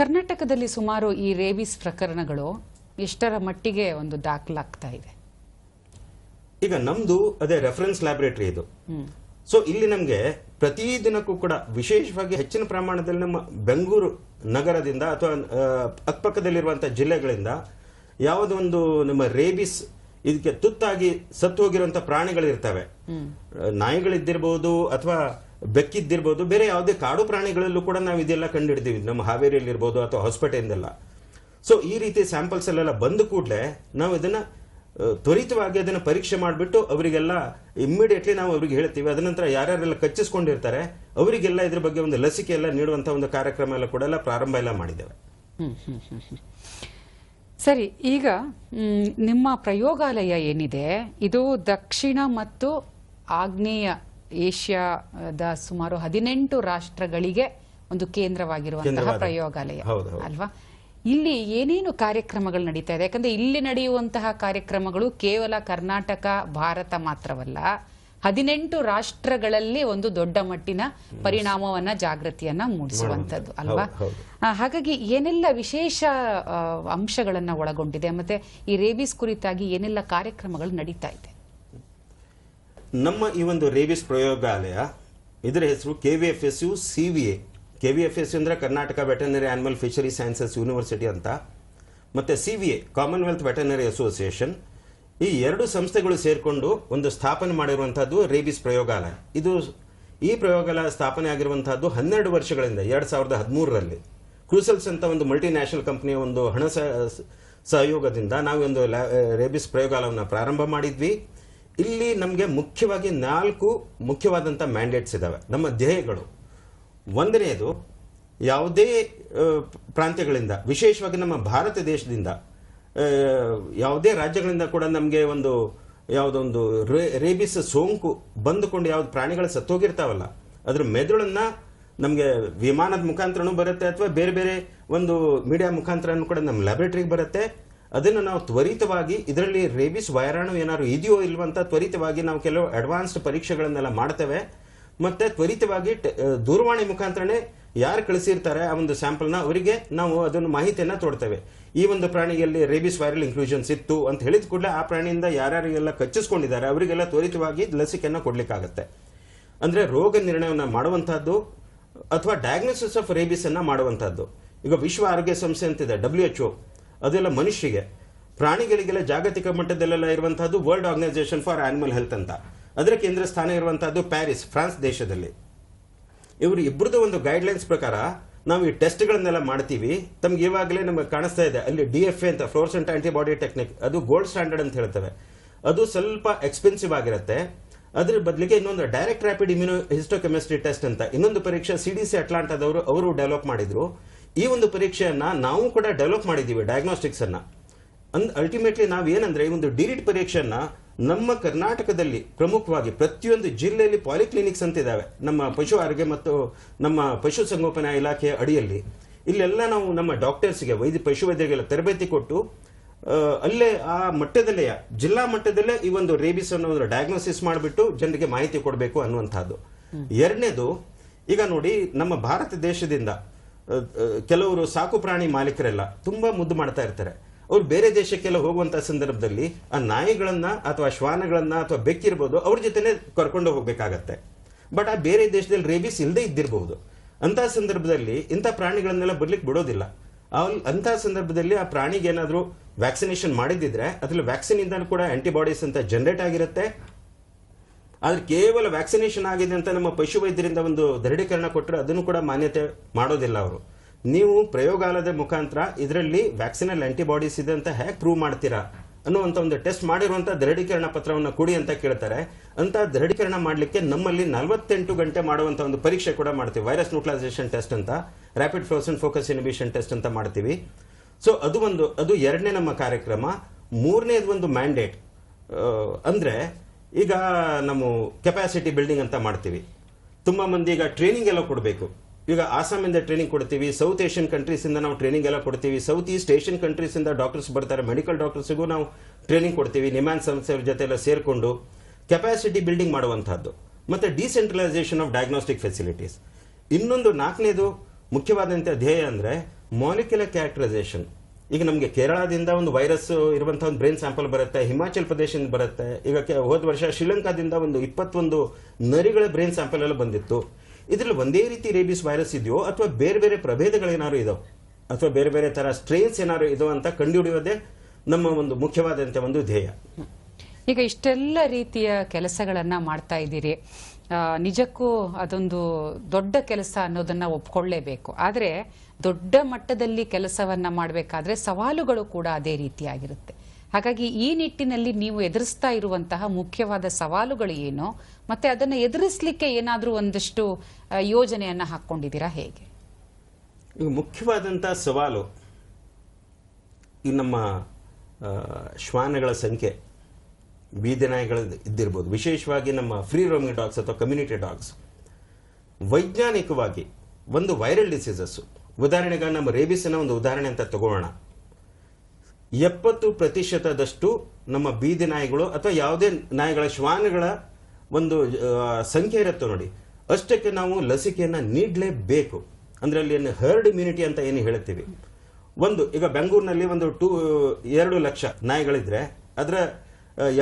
ಕರ್ನಾಟಕದಲ್ಲಿ ಸುಮಾರು ಈ ರೇಬಿಸ್ ಪ್ರಕರಣಗಳು ಎಷ್ಟರ ಮಟ್ಟಿಗೆ ಒಂದು ದಾಖಲಾಗ್ತಾ ಇದೆ? ಈಗ ನಮ್ದು ಅದೇ ರೆಫರೆನ್ಸ್ ಲ್ಯಾಬೊರೇಟರಿ ಇದು. ಸೊ ಇಲ್ಲಿ ನಮಗೆ ಪ್ರತಿ ದಿನಕ್ಕೂ ಕೂಡ ವಿಶೇಷವಾಗಿ ಹೆಚ್ಚಿನ ಪ್ರಮಾಣದಲ್ಲಿ ನಮ್ಮ ಬೆಂಗಳೂರು ನಗರದಿಂದ ಅಥವಾ ಅಕ್ಕಪಕ್ಕದಲ್ಲಿರುವಂಥ ಅಕ್ಕಪಕ್ಕದಲ್ಲಿರುವಂತಹ ಜಿಲ್ಲೆಗಳಿಂದ ಯಾವುದೊಂದು ನಮ್ಮ ರೇಬಿಸ್ ಇದಕ್ಕೆ ತುತ್ತಾಗಿ ಸತ್ತು ಹೋಗಿರುವಂತ ಪ್ರಾಣಿಗಳಿರ್ತವೆ. ನಾಯಿಗಳಿದ್ದಿರಬಹುದು ನಾಯಿಗಳಿದ್ದಿರ್ಬೋದು ಅಥವಾ ಬೆಕ್ಕಿದ್ದಿರ್ಬೋದು ಬೇರೆ ಯಾವುದೇ ಕಾಡು ಪ್ರಾಣಿಗಳಲ್ಲೂ ಕೂಡ ನಾವು ಇದೆಲ್ಲ ಕಂಡುಹಿಡಿದೀವಿ. ನಮ್ಮ ಹಾವೇರಿಯಲ್ಲಿ ಇರ್ಬೋದು ಅಥವಾ ಹೊಸಪೇಟೆಯಿಂದೆಲ್ಲ. ಸೊ ಈ ರೀತಿ ಸ್ಯಾಂಪಲ್ಸ್ ಅಲ್ಲೆಲ್ಲ ಬಂದ ಕೂಡಲೇ ನಾವು ಇದನ್ನ ತ್ವರಿತವಾಗಿ ಅದನ್ನ ಪರೀಕ್ಷೆ ಮಾಡಿಬಿಟ್ಟು ಅವರಿಗೆಲ್ಲ ಇಮ್ಮಿಡಿಯೇಟ್ಲಿ ನಾವು ಅವರಿಗೆ ಹೇಳ್ತೀವಿ ಅದ ನಂತರ ಯಾರ್ಯಾರೆಲ್ಲ ಕಚ್ಚಿಸ್ಕೊಂಡಿರ್ತಾರೆ ಅವರಿಗೆಲ್ಲ ಇದ್ರ ಬಗ್ಗೆ ಒಂದು ಲಸಿಕೆ ಎಲ್ಲ ನೀಡುವಂತಹ ಒಂದು ಕಾರ್ಯಕ್ರಮ ಎಲ್ಲ ಕೂಡ ಎಲ್ಲ ಪ್ರಾರಂಭ ಎಲ್ಲ ಮಾಡಿದ್ದೇವೆ. ಸರಿ ಈಗ ನಿಮ್ಮ ಪ್ರಯೋಗಾಲಯ ಏನಿದೆ ಇದು ದಕ್ಷಿಣ ಮತ್ತು ಆಗ್ನೇಯ ಏಷ್ಯಾದ ಸುಮಾರು ಹದಿನೆಂಟು ರಾಷ್ಟ್ರಗಳಿಗೆ ಒಂದು ಕೇಂದ್ರವಾಗಿರುವಂತಹ ಪ್ರಯೋಗಾಲಯ. ಅಲ್ವಾ ಇಲ್ಲಿ ಏನೇನು ಕಾರ್ಯಕ್ರಮಗಳು ನಡೀತಾ ಇದೆ? ಯಾಕಂದ್ರೆ ಇಲ್ಲಿ ನಡೆಯುವಂತಹ ಕಾರ್ಯಕ್ರಮಗಳು ಕೇವಲ ಕರ್ನಾಟಕ ಭಾರತ ಮಾತ್ರವಲ್ಲ ಹದಿನೆಂಟು ರಾಷ್ಟ್ರಗಳಲ್ಲಿ ಒಂದು ದೊಡ್ಡ ಮಟ್ಟಿನ ಪರಿಣಾಮವನ್ನ ಜಾಗೃತಿಯನ್ನ ಮೂಡಿಸುವಂತದ್ದು ಅಲ್ವಾ? ಹಾಗಾಗಿ ಏನೆಲ್ಲ ವಿಶೇಷ ಅಂಶಗಳನ್ನ ಒಳಗೊಂಡಿದೆ? ಮತ್ತೆ ಈ ರೇಬಿಸ್ ಕುರಿತಾಗಿ ಏನೆಲ್ಲ ಕಾರ್ಯಕ್ರಮಗಳು ನಡೀತಾ ಇದೆ? ನಮ್ಮ ಈ ಒಂದು ರೇಬಿಸ್ ಪ್ರಯೋಗಾಲಯ ಇದರ ಹೆಸರು K V F S U C V A K V F S ಅಂದ್ರೆ Karnataka veterinary animal fishery sciences university ಅಂತ. ಮತ್ತೆ C V A Commonwealth veterinary association ಈ ಎರಡು ಸಂಸ್ಥೆಗಳು ಸೇರಿಕೊಂಡು ಒಂದು ಸ್ಥಾಪನೆ ಮಾಡಿರುವಂಥದ್ದು ರೇಬಿಸ್ ಪ್ರಯೋಗಾಲಯ. ಇದು ಈ ಪ್ರಯೋಗಾಲಯ ಸ್ಥಾಪನೆ ಆಗಿರುವಂಥದ್ದು ಹನ್ನೆರಡು ವರ್ಷಗಳಿಂದ, ಎರಡು ಸಾವಿರದ ಹದಿಮೂರರಲ್ಲಿ. ಕ್ರೂಸಲ್ಸ್ ಅಂತ ಒಂದು ಮಲ್ಟಿ ನ್ಯಾಷನಲ್ ಕಂಪನಿಯ ಒಂದು ಹಣ ಸಹಯೋಗದಿಂದ ನಾವು ಒಂದು ಲ್ಯಾ- ರೇಬಿಸ್ ಪ್ರಯೋಗಾಲಯವನ್ನು ಪ್ರಾರಂಭ ಮಾಡಿದ್ವಿ. ಇಲ್ಲಿ ನಮಗೆ ಮುಖ್ಯವಾಗಿ ನಾಲ್ಕು ಮುಖ್ಯವಾದಂಥ ಮ್ಯಾಂಡೇಟ್ಸ್ ಇದ್ದಾವೆ ನಮ್ಮ ಧ್ಯೇಯಗಳು. ಒಂದನೆಯದು ಯಾವುದೇ ಪ್ರಾಂತ್ಯಗಳಿಂದ, ವಿಶೇಷವಾಗಿ ನಮ್ಮ ಭಾರತ ದೇಶದಿಂದ ಯಾವುದೇ ರಾಜ್ಯಗಳಿಂದ ಕೂಡ ನಮಗೆ ಒಂದು, ಯಾವುದೊಂದು ರೇ- ರೇಬಿಸ್ ಸೋಂಕು ಬಂದುಕೊಂಡು ಯಾವ್ದು ಪ್ರಾಣಿಗಳು ಸತ್ತೋಗಿರ್ತಾವಲ್ಲ, ಅದ್ರ ಮೆದುಳನ್ನ ನಮಗೆ ವಿಮಾನದ ಮುಖಾಂತರನೂ ಬರುತ್ತೆ ಅಥವಾ ಬೇರೆ ಬೇರೆ ಒಂದು ಮೀಡಿಯಾ ಮುಖಾಂತರನೂ ಕೂಡ ನಮ್ಮ ಲ್ಯಾಬೊರೇಟರಿಗೆ ಬರುತ್ತೆ. ಅದನ್ನು ನಾವು ತ್ವರಿತವಾಗಿ, ಇದರಲ್ಲಿ ರೇಬಿಸ್ ವೈರಾಣು ಏನಾದ್ರು ಇದೆಯೋ ಇಲ್ವಂತ ತ್ವರಿತವಾಗಿ ನಾವು ಕೆಲವು ಅಡ್ವಾನ್ಸ್ಡ್ ಪರೀಕ್ಷೆಗಳನ್ನೆಲ್ಲ ಮಾಡ್ತೇವೆ. ಮತ್ತೆ ತ್ವರಿತವಾಗಿ ದೂರವಾಣಿ ಮುಖಾಂತರನೇ ಯಾರು ಕಳಿಸಿರ್ತಾರೆ ಆ ಒಂದು ಸ್ಯಾಂಪಲ್ನ ಅವರಿಗೆ ನಾವು ಅದನ್ನು ಮಾಹಿತಿಯನ್ನ ತೋಡ್ತೇವೆ. ಈ ಒಂದು ಪ್ರಾಣಿಯಲ್ಲಿ ರೇಬಿಸ್ ವೈರಲ್ ಇನ್ಕ್ಲೂಷನ್ಸ್ ಇತ್ತು ಅಂತ ಹೇಳಿದ ಕೂಡಲೇ ಆ ಪ್ರಾಣಿಯಿಂದ ಯಾರ್ಯಾರಿಗೆಲ್ಲ ಕಚ್ಚಿಸ್ಕೊಂಡಿದ್ದಾರೆ ಅವರಿಗೆಲ್ಲ ತ್ವರಿತವಾಗಿ ಲಸಿಕೆಯನ್ನು ಕೊಡ್ಲಿಕ್ಕಾಗತ್ತೆ. ಅಂದ್ರೆ ರೋಗ ನಿರ್ಣಯವನ್ನು ಮಾಡುವಂತಹದ್ದು ಅಥವಾ ಡಯಾಗ್ನೋಸಿಸ್ ಆಫ್ ರೇಬಿಸ್ ಅನ್ನ ಮಾಡುವಂತಹದ್ದು. ಈಗ ವಿಶ್ವ ಆರೋಗ್ಯ ಸಂಸ್ಥೆ ಅಂತಿದೆ ಡಬ್ಲ್ಯೂ ಎಚ್ ಅದೆಲ್ಲ ಮನುಷ್ಯರಿಗೆ, ಪ್ರಾಣಿಗಳಿಗೆಲ್ಲ ಜಾಗತಿಕ ಮಟ್ಟದಲ್ಲೆಲ್ಲ ಇರುವಂತಹದ್ದು world organisation for animal health ಅಂತ. ಅದರ ಕೇಂದ್ರ ಸ್ಥಾನ ಇರುವಂತಹದ್ದು ಪ್ಯಾರಿಸ್, ಫ್ರಾನ್ಸ್ ದೇಶದಲ್ಲಿ. ಇವರು ಇಬ್ಬರದ್ದು ಒಂದು ಗೈಡ್ಲೈನ್ಸ್ ಪ್ರಕಾರ ನಾವು ಈ ಟೆಸ್ಟ್ಗಳನ್ನೆಲ್ಲ ಮಾಡ್ತೀವಿ. ತಮ್ಗೆ ಇವಾಗಲೇ ನಮಗೆ ಕಾಣಿಸ್ತಾ ಇದೆ. ಅಲ್ಲಿ ಡಿ ಎಫ್ ಎ ಅಂತ ಫ್ಲೋರ್ಸೆಂಟ್ ಆಂಟಿಬಾಡಿ ಟೆಕ್ನಿಕ್ ಅದು ಗೋಲ್ಡ್ ಸ್ಟ್ಯಾಂಡರ್ಡ್ ಅಂತ ಹೇಳ್ತವೆ. ಅದು ಸ್ವಲ್ಪ ಎಕ್ಸ್ಪೆನ್ಸಿವ್ ಆಗಿರುತ್ತೆ. ಅದ್ರ ಬದಲಿಗೆ ಇನ್ನೊಂದು direct rapid immunohistochemistry test ಅಂತ, ಇನ್ನೊಂದು ಪರೀಕ್ಷೆ ಸಿ ಡಿ ಸಿ ಅಟ್ಲಾಂಟಾದವರು ಅವರು ಡೆವಲಪ್ ಮಾಡಿದ್ರು. ಈ ಒಂದು ಪರೀಕ್ಷೆಯನ್ನು ನಾವು ಕೂಡ ಡೆವಲಪ್ ಮಾಡಿದ್ದೀವಿ ಡಯಾಗ್ನೋಸ್ಟಿಕ್ಸ್ ಅನ್ನ. ಅಂದ್ ಅಲ್ಟಿಮೇಟ್ಲಿ ನಾವು ಏನಂದ್ರೆ ಈ ಒಂದು ಡಿರಿಟ್ ಪರೀಕ್ಷೆಯನ್ನ ನಮ್ಮ ಕರ್ನಾಟಕದಲ್ಲಿ ಪ್ರಮುಖವಾಗಿ ಪ್ರತಿಯೊಂದು ಜಿಲ್ಲೆಯಲ್ಲಿ ಪಾಲಿಕ್ಲಿನಿಕ್ಸ್ ಅಂತ ಇದ್ದಾವೆ ನಮ್ಮ ಪಶು ಆರೋಗ್ಯ ಮತ್ತು ನಮ್ಮ ಪಶು ಸಂಗೋಪನಾ ಇಲಾಖೆಯ ಅಡಿಯಲ್ಲಿ. ಇಲ್ಲೆಲ್ಲ ನಾವು ನಮ್ಮ ಡಾಕ್ಟರ್ಸ್ಗೆ ವೈದ್ಯ, ಪಶು ವೈದ್ಯರಿಗೆಲ್ಲ ತರಬೇತಿ ಕೊಟ್ಟು ಅಲ್ಲೇ ಆ ಮಟ್ಟದಲ್ಲೇ, ಜಿಲ್ಲಾ ಮಟ್ಟದಲ್ಲೇ ಈ ಒಂದು ರೇಬಿಸ್ ಅನ್ನೋ ಒಂದು ಡಯಾಗ್ನೋಸಿಸ್ ಮಾಡಿಬಿಟ್ಟು ಜನರಿಗೆ ಮಾಹಿತಿ ಕೊಡಬೇಕು ಅನ್ನುವಂಥದ್ದು. ಎರಡನೇದು, ಈಗ ನೋಡಿ ನಮ್ಮ ಭಾರತ ದೇಶದಿಂದ ಕೆಲವರು ಸಾಕು ಪ್ರಾಣಿ ಮಾಲೀಕರೆಲ್ಲ ತುಂಬಾ ಮುದ್ದು ಮಾಡ್ತಾ ಇರ್ತಾರೆ. ಅವ್ರು ಬೇರೆ ದೇಶಕ್ಕೆಲ್ಲ ಹೋಗುವಂತ ಸಂದರ್ಭದಲ್ಲಿ ಆ ನಾಯಿಗಳನ್ನ ಅಥವಾ ಶ್ವಾನಗಳನ್ನ ಅಥವಾ ಬೆಕ್ಕಿರ್ಬೋದು ಅವ್ರ ಜೊತೆನೆ ಕರ್ಕೊಂಡು ಹೋಗ್ಬೇಕಾಗತ್ತೆ. ಬಟ್ ಆ ಬೇರೆ ದೇಶದಲ್ಲಿ ರೇಬಿಸ್ ಇಲ್ಲದೆ ಇದ್ದಿರಬಹುದು ಅಂತ ಸಂದರ್ಭದಲ್ಲಿ ಇಂಥ ಪ್ರಾಣಿಗಳನ್ನೆಲ್ಲ ಬರ್ಲಿಕ್ಕೆ ಬಿಡೋದಿಲ್ಲ. ಆ ಅಂತ ಸಂದರ್ಭದಲ್ಲಿ ಆ ಪ್ರಾಣಿಗೆ ಏನಾದರೂ ವ್ಯಾಕ್ಸಿನೇಷನ್ ಮಾಡಿದ್ದಿದ್ರೆ ಅದ್ರಲ್ಲಿ ವ್ಯಾಕ್ಸಿನ್ ಇಂದ ಕೂಡ ಆಂಟಿಬಾಡೀಸ್ ಅಂತ ಜನರೇಟ್ ಆಗಿರುತ್ತೆ. ಆದ್ರೆ ಕೇವಲ ವ್ಯಾಕ್ಸಿನೇಷನ್ ಆಗಿದೆ ಅಂತ ನಮ್ಮ ಪಶುವೈದ್ಯರಿಂದ ಒಂದು ದೃಢೀಕರಣ ಕೊಟ್ಟರೆ ಅದನ್ನು ಕೂಡ ಮಾನ್ಯತೆ ಮಾಡೋದಿಲ್ಲ ಅವರು. ನೀವು ಪ್ರಯೋಗಾಲಯದ ಮುಖಾಂತರ ಇದರಲ್ಲಿ ವ್ಯಾಕ್ಸಿನಲ್ ಆಂಟಿಬಾಡೀಸ್ ಇದೆ ಅಂತ ಹೇಗೆ ಪ್ರೂವ್ ಮಾಡ್ತೀರಾ? ಅನ್ನುವಂಥ ಒಂದು ಟೆಸ್ಟ್ ಮಾಡಿರುವಂಥ ದೃಢೀಕರಣ ಪತ್ರವನ್ನು ಕೊಡಿ ಅಂತ ಕೇಳ್ತಾರೆ. ಅಂತ ದೃಢೀಕರಣ ಮಾಡಲಿಕ್ಕೆ ನಮ್ಮಲ್ಲಿ ನಲವತ್ತೆಂಟು ಗಂಟೆ ಮಾಡುವಂಥ ಒಂದು ಪರೀಕ್ಷೆ ಕೂಡ ಮಾಡ್ತೀವಿ. ವೈರಸ್ ನ್ಯೂಟ್ಲೈಸೇಷನ್ ಟೆಸ್ಟ್ ಅಂತ rapid fluorescent focus inhibition test ಅಂತ ಮಾಡ್ತೀವಿ. ಸೊ ಅದು ಒಂದು, ಅದು ಎರಡನೇ ನಮ್ಮ ಕಾರ್ಯಕ್ರಮ. ಮೂರನೇದು ಒಂದು ಮ್ಯಾಂಡೇಟ್ ಅಂದ್ರೆ ಈಗ ನಾವು ಕೆಪಾಸಿಟಿ ಬಿಲ್ಡಿಂಗ್ ಅಂತ ಮಾಡ್ತೀವಿ. ತುಂಬ ಮಂದಿ ಈಗ ಟ್ರೈನಿಂಗ್ ಎಲ್ಲ ಕೊಡಬೇಕು. ಈಗ ಆಸಾಮಿಂದ ಟ್ರೈನಿಂಗ್ ಕೊಡ್ತೀವಿ ಸೌತ್ ಏಷ್ಯನ್ ಕಂಟ್ರೀಸ್ ಇಂದ ನಾವು ಟ್ರೈನಿಂಗ್ ಎಲ್ಲ ಕೊಡ್ತೀವಿ ಸೌತ್ ಈಸ್ಟ್ ಏಷ್ಯನ್ ಕಂಟ್ರೀಸ್ ಇಂದ ಡಾಕ್ಟರ್ಸ್ ಬರ್ತಾರೆ ಮೆಡಿಕಲ್ ಡಾಕ್ಟರ್ಸ್ಗೂ ನಾವು ಟ್ರೈನಿಂಗ್ ಕೊಡ್ತೀವಿ ನಿಮ್ಯಾನ್ ಸಂಸ್ಥೆಯವ್ರ ಜೊತೆ ಎಲ್ಲ ಸೇರಿಕೊಂಡು ಕೆಪಾಸಿಟಿ ಬಿಲ್ಡಿಂಗ್ ಮಾಡುವಂತಹದ್ದು ಮತ್ತೆ ಡಿಸೆಂಟ್ರಲೈಸೇಷನ್ ಆಫ್ ಡಯಾಗ್ನೋಸ್ಟಿಕ್ ಫೆಸಿಲಿಟೀಸ್ ಇನ್ನೊಂದು ನಾಲ್ಕನೇದು ಮುಖ್ಯವಾದಂಥ ಧ್ಯೇಯ ಅಂದ್ರೆ ಮಾಲಿಕ್ಯುಲರ್ ಕ್ಯಾರೆಕ್ಟರೈಸೇಷನ್ ಈಗ ನಮಗೆ ಕೇರಳದಿಂದ ಒಂದು ವೈರಸ್ ಇರುವಂಥ ಒಂದು ಬ್ರೈನ್ ಸ್ಯಾಂಪಲ್ ಬರುತ್ತೆ, ಹಿಮಾಚಲ್ ಪ್ರದೇಶದಿಂದ ಬರುತ್ತೆ, ಈಗ ಹೋದ ವರ್ಷ ಶ್ರೀಲಂಕಾದಿಂದ ಒಂದು ಇಪ್ಪತ್ತೊಂದು ನರಿಗಳ ಬ್ರೈನ್ ಸ್ಯಾಂಪಲ್ ಎಲ್ಲ ಬಂದಿತ್ತು. ಇದರಲ್ಲಿ ಒಂದೇ ರೀತಿ ರೇಬಿಸ್ ವೈರಸ್ ಇದೆಯೋ ಅಥವಾ ಬೇರೆ ಬೇರೆ ಪ್ರಭೇದಗಳೇನಾದ್ರು ಇದಾವೆ ಅಥವಾ ಬೇರೆ ಬೇರೆ ತರ ಸ್ಟ್ರೇನ್ಸ್ ಏನಾದ್ರು ಇದೋ ಅಂತ ಕಂಡುಹಿಡಿಯೋದೇ ನಮ್ಮ ಒಂದು ಮುಖ್ಯವಾದಂಥ ಒಂದು ಧ್ಯೇಯ. ಈಗ ಇಷ್ಟೆಲ್ಲ ರೀತಿಯ ಕೆಲಸಗಳನ್ನ ಮಾಡ್ತಾ ಇದ್ದೀರಿ. ನಿಜಕ್ಕೂ ಅದೊಂದು ದೊಡ್ಡ ಕೆಲಸ ಅನ್ನೋದನ್ನ ಒಪ್ಕೊಳ್ಳೇಬೇಕು. ಆದ್ರೆ ದೊಡ್ಡ ಮಟ್ಟದಲ್ಲಿ ಕೆಲಸವನ್ನ ಮಾಡಬೇಕಾದ್ರೆ ಸವಾಲುಗಳು ಕೂಡ ಅದೇ ರೀತಿಯಾಗಿರುತ್ತೆ. ಹಾಗಾಗಿ ಈ ನಿಟ್ಟಿನಲ್ಲಿ ನೀವು ಎದುರಿಸ್ತಾ ಇರುವಂತಹ ಮುಖ್ಯವಾದ ಸವಾಲುಗಳು ಏನು? ಮತ್ತೆ ಅದನ್ನು ಎದುರಿಸಲಿಕ್ಕೆ ಏನಾದರೂ ಒಂದಷ್ಟು ಯೋಜನೆಯನ್ನು ಹಾಕೊಂಡಿದ್ದೀರಾ ಹೇಗೆ? ಮುಖ್ಯವಾದಂಥ ಸವಾಲು ಈ ನಮ್ಮ ಶ್ವಾನಗಳ ಸಂಖ್ಯೆ, ಬೀದಿ ನಾಯಿಗಳು ಇದ್ದಿರ್ಬೋದು. ವಿಶೇಷವಾಗಿ ನಮ್ಮ ಫ್ರೀ ರೋಮಿಂಗ್ ಡಾಗ್ಸ್ ಅಥವಾ ಕಮ್ಯುನಿಟಿ ಡಾಗ್ಸ್ ವೈಜ್ಞಾನಿಕವಾಗಿ ಒಂದು ವೈರಲ್ ಡಿಸೀಸಸ್ಸು ಉದಾಹರಣೆಗೆ ನಮ್ಮ ರೇಬಿಸಿನ ಒಂದು ಉದಾಹರಣೆ ಅಂತ ತಗೋಣ ಎಪ್ಪತ್ತು ಪ್ರತಿಶತದಷ್ಟು ನಮ್ಮ ಬೀದಿ ನಾಯಿಗಳು ಅಥವಾ ಯಾವುದೇ ನಾಯಿಗಳ ಶ್ವಾನಗಳ ಒಂದು ಸಂಖ್ಯೆ ಇರುತ್ತೆ ನೋಡಿ. ಅಷ್ಟಕ್ಕೆ ನಾವು ಲಸಿಕೆಯನ್ನು ನೀಡಲೇಬೇಕು. ಅಂದರೆ ಅಲ್ಲಿ ಏನು ಹರ್ಡ್ ಇಮ್ಯುನಿಟಿ ಅಂತ ಏನು ಹೇಳ್ತೀವಿ. ಒಂದು ಈಗ ಬೆಂಗಳೂರಿನಲ್ಲಿ ಒಂದು ಟೂ ಎರಡು ಲಕ್ಷ ನಾಯಿಗಳಿದ್ರೆ ಅದರ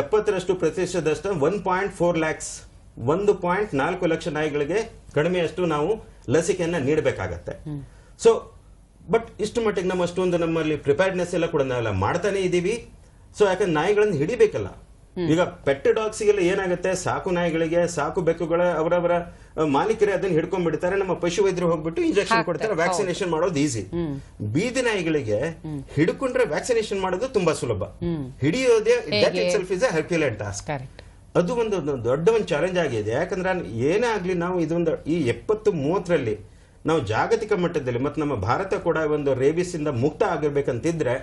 ಎಪ್ಪತ್ತರಷ್ಟು ಪ್ರತಿಶತದಷ್ಟು ಒನ್ ಪಾಯಿಂಟ್ ಫೋರ್ ಲ್ಯಾಕ್ಸ್ ಒಂದು ಪಾಯಿಂಟ್ ನಾಲ್ಕು ಲಕ್ಷ ನಾಯಿಗಳಿಗೆ ಕಡಿಮೆಯಷ್ಟು ನಾವು ಲಸಿಕೆಯನ್ನು ನೀಡಬೇಕಾಗತ್ತೆ. ಸೊ ಬಟ್ ಇಷ್ಟು ಮಟ್ಟಿಗೆ ನಮ್ಮ ಅಷ್ಟೊಂದು ನಮ್ಮಲ್ಲಿ ಪ್ರಿಪೇರ್ಡ್ನೆಸ್ ಎಲ್ಲ ಕೂಡ ನಾವೆಲ್ಲ ಮಾಡ್ತಾನೆ ಇದೀವಿ ಸೊ ಯಾಕಂದ್ರೆ ನಾಯಿಗಳನ್ನು ಹಿಡಿಬೇಕಲ್ಲ. ಈಗ ಪೆಟ್ ಡಾಗ್ಸ್ಗೆಲ್ಲ ಏನಾಗುತ್ತೆ? ಸಾಕು ನಾಯಿಗಳಿಗೆ ಸಾಕು ಬೆಕ್ಕುಗಳ ಅವರವರ ಮಾಲೀಕರೇ ಅದನ್ನ ಹಿಡ್ಕೊಂಡ್ಬಿಡ್ತಾರೆ. ನಮ್ಮ ಪಶು ವೈದ್ಯರು ಹೋಗ್ಬಿಟ್ಟು ಇಂಜೆಕ್ಷನ್ ಕೊಡ್ತಾರೆ. ವ್ಯಾಕ್ಸಿನೇಷನ್ ಮಾಡೋದು ಈಸಿ ಬೀದಿ ನಾಯಿಗಳಿಗೆ ಹಿಡ್ಕೊಂಡ್ರೆ ವ್ಯಾಕ್ಸಿನೇಷನ್ ಮಾಡೋದು ತುಂಬಾ ಸುಲಭ. ಹಿಡಿಯೋದೇ that itself is task ಅದು ಒಂದು ದೊಡ್ಡ ಒಂದು ಚಾಲೆಂಜ್ ಆಗಿದೆ. ಯಾಕಂದ್ರೆ ಏನೇ ಆಗ್ಲಿ ನಾವು ಇದೊಂದು ಈ ಎಪ್ಪತ್ತು ಮೂವತ್ತರಲ್ಲಿ ನಾವು ಜಾಗತಿಕ ಮಟ್ಟದಲ್ಲಿ ಮತ್ತು ನಮ್ಮ ಭಾರತ ಕೂಡ ಒಂದು ರೇಬಿಸ್ ಇಂದ ಮುಕ್ತ ಆಗಿರ್ಬೇಕಂತಿದ್ರೆ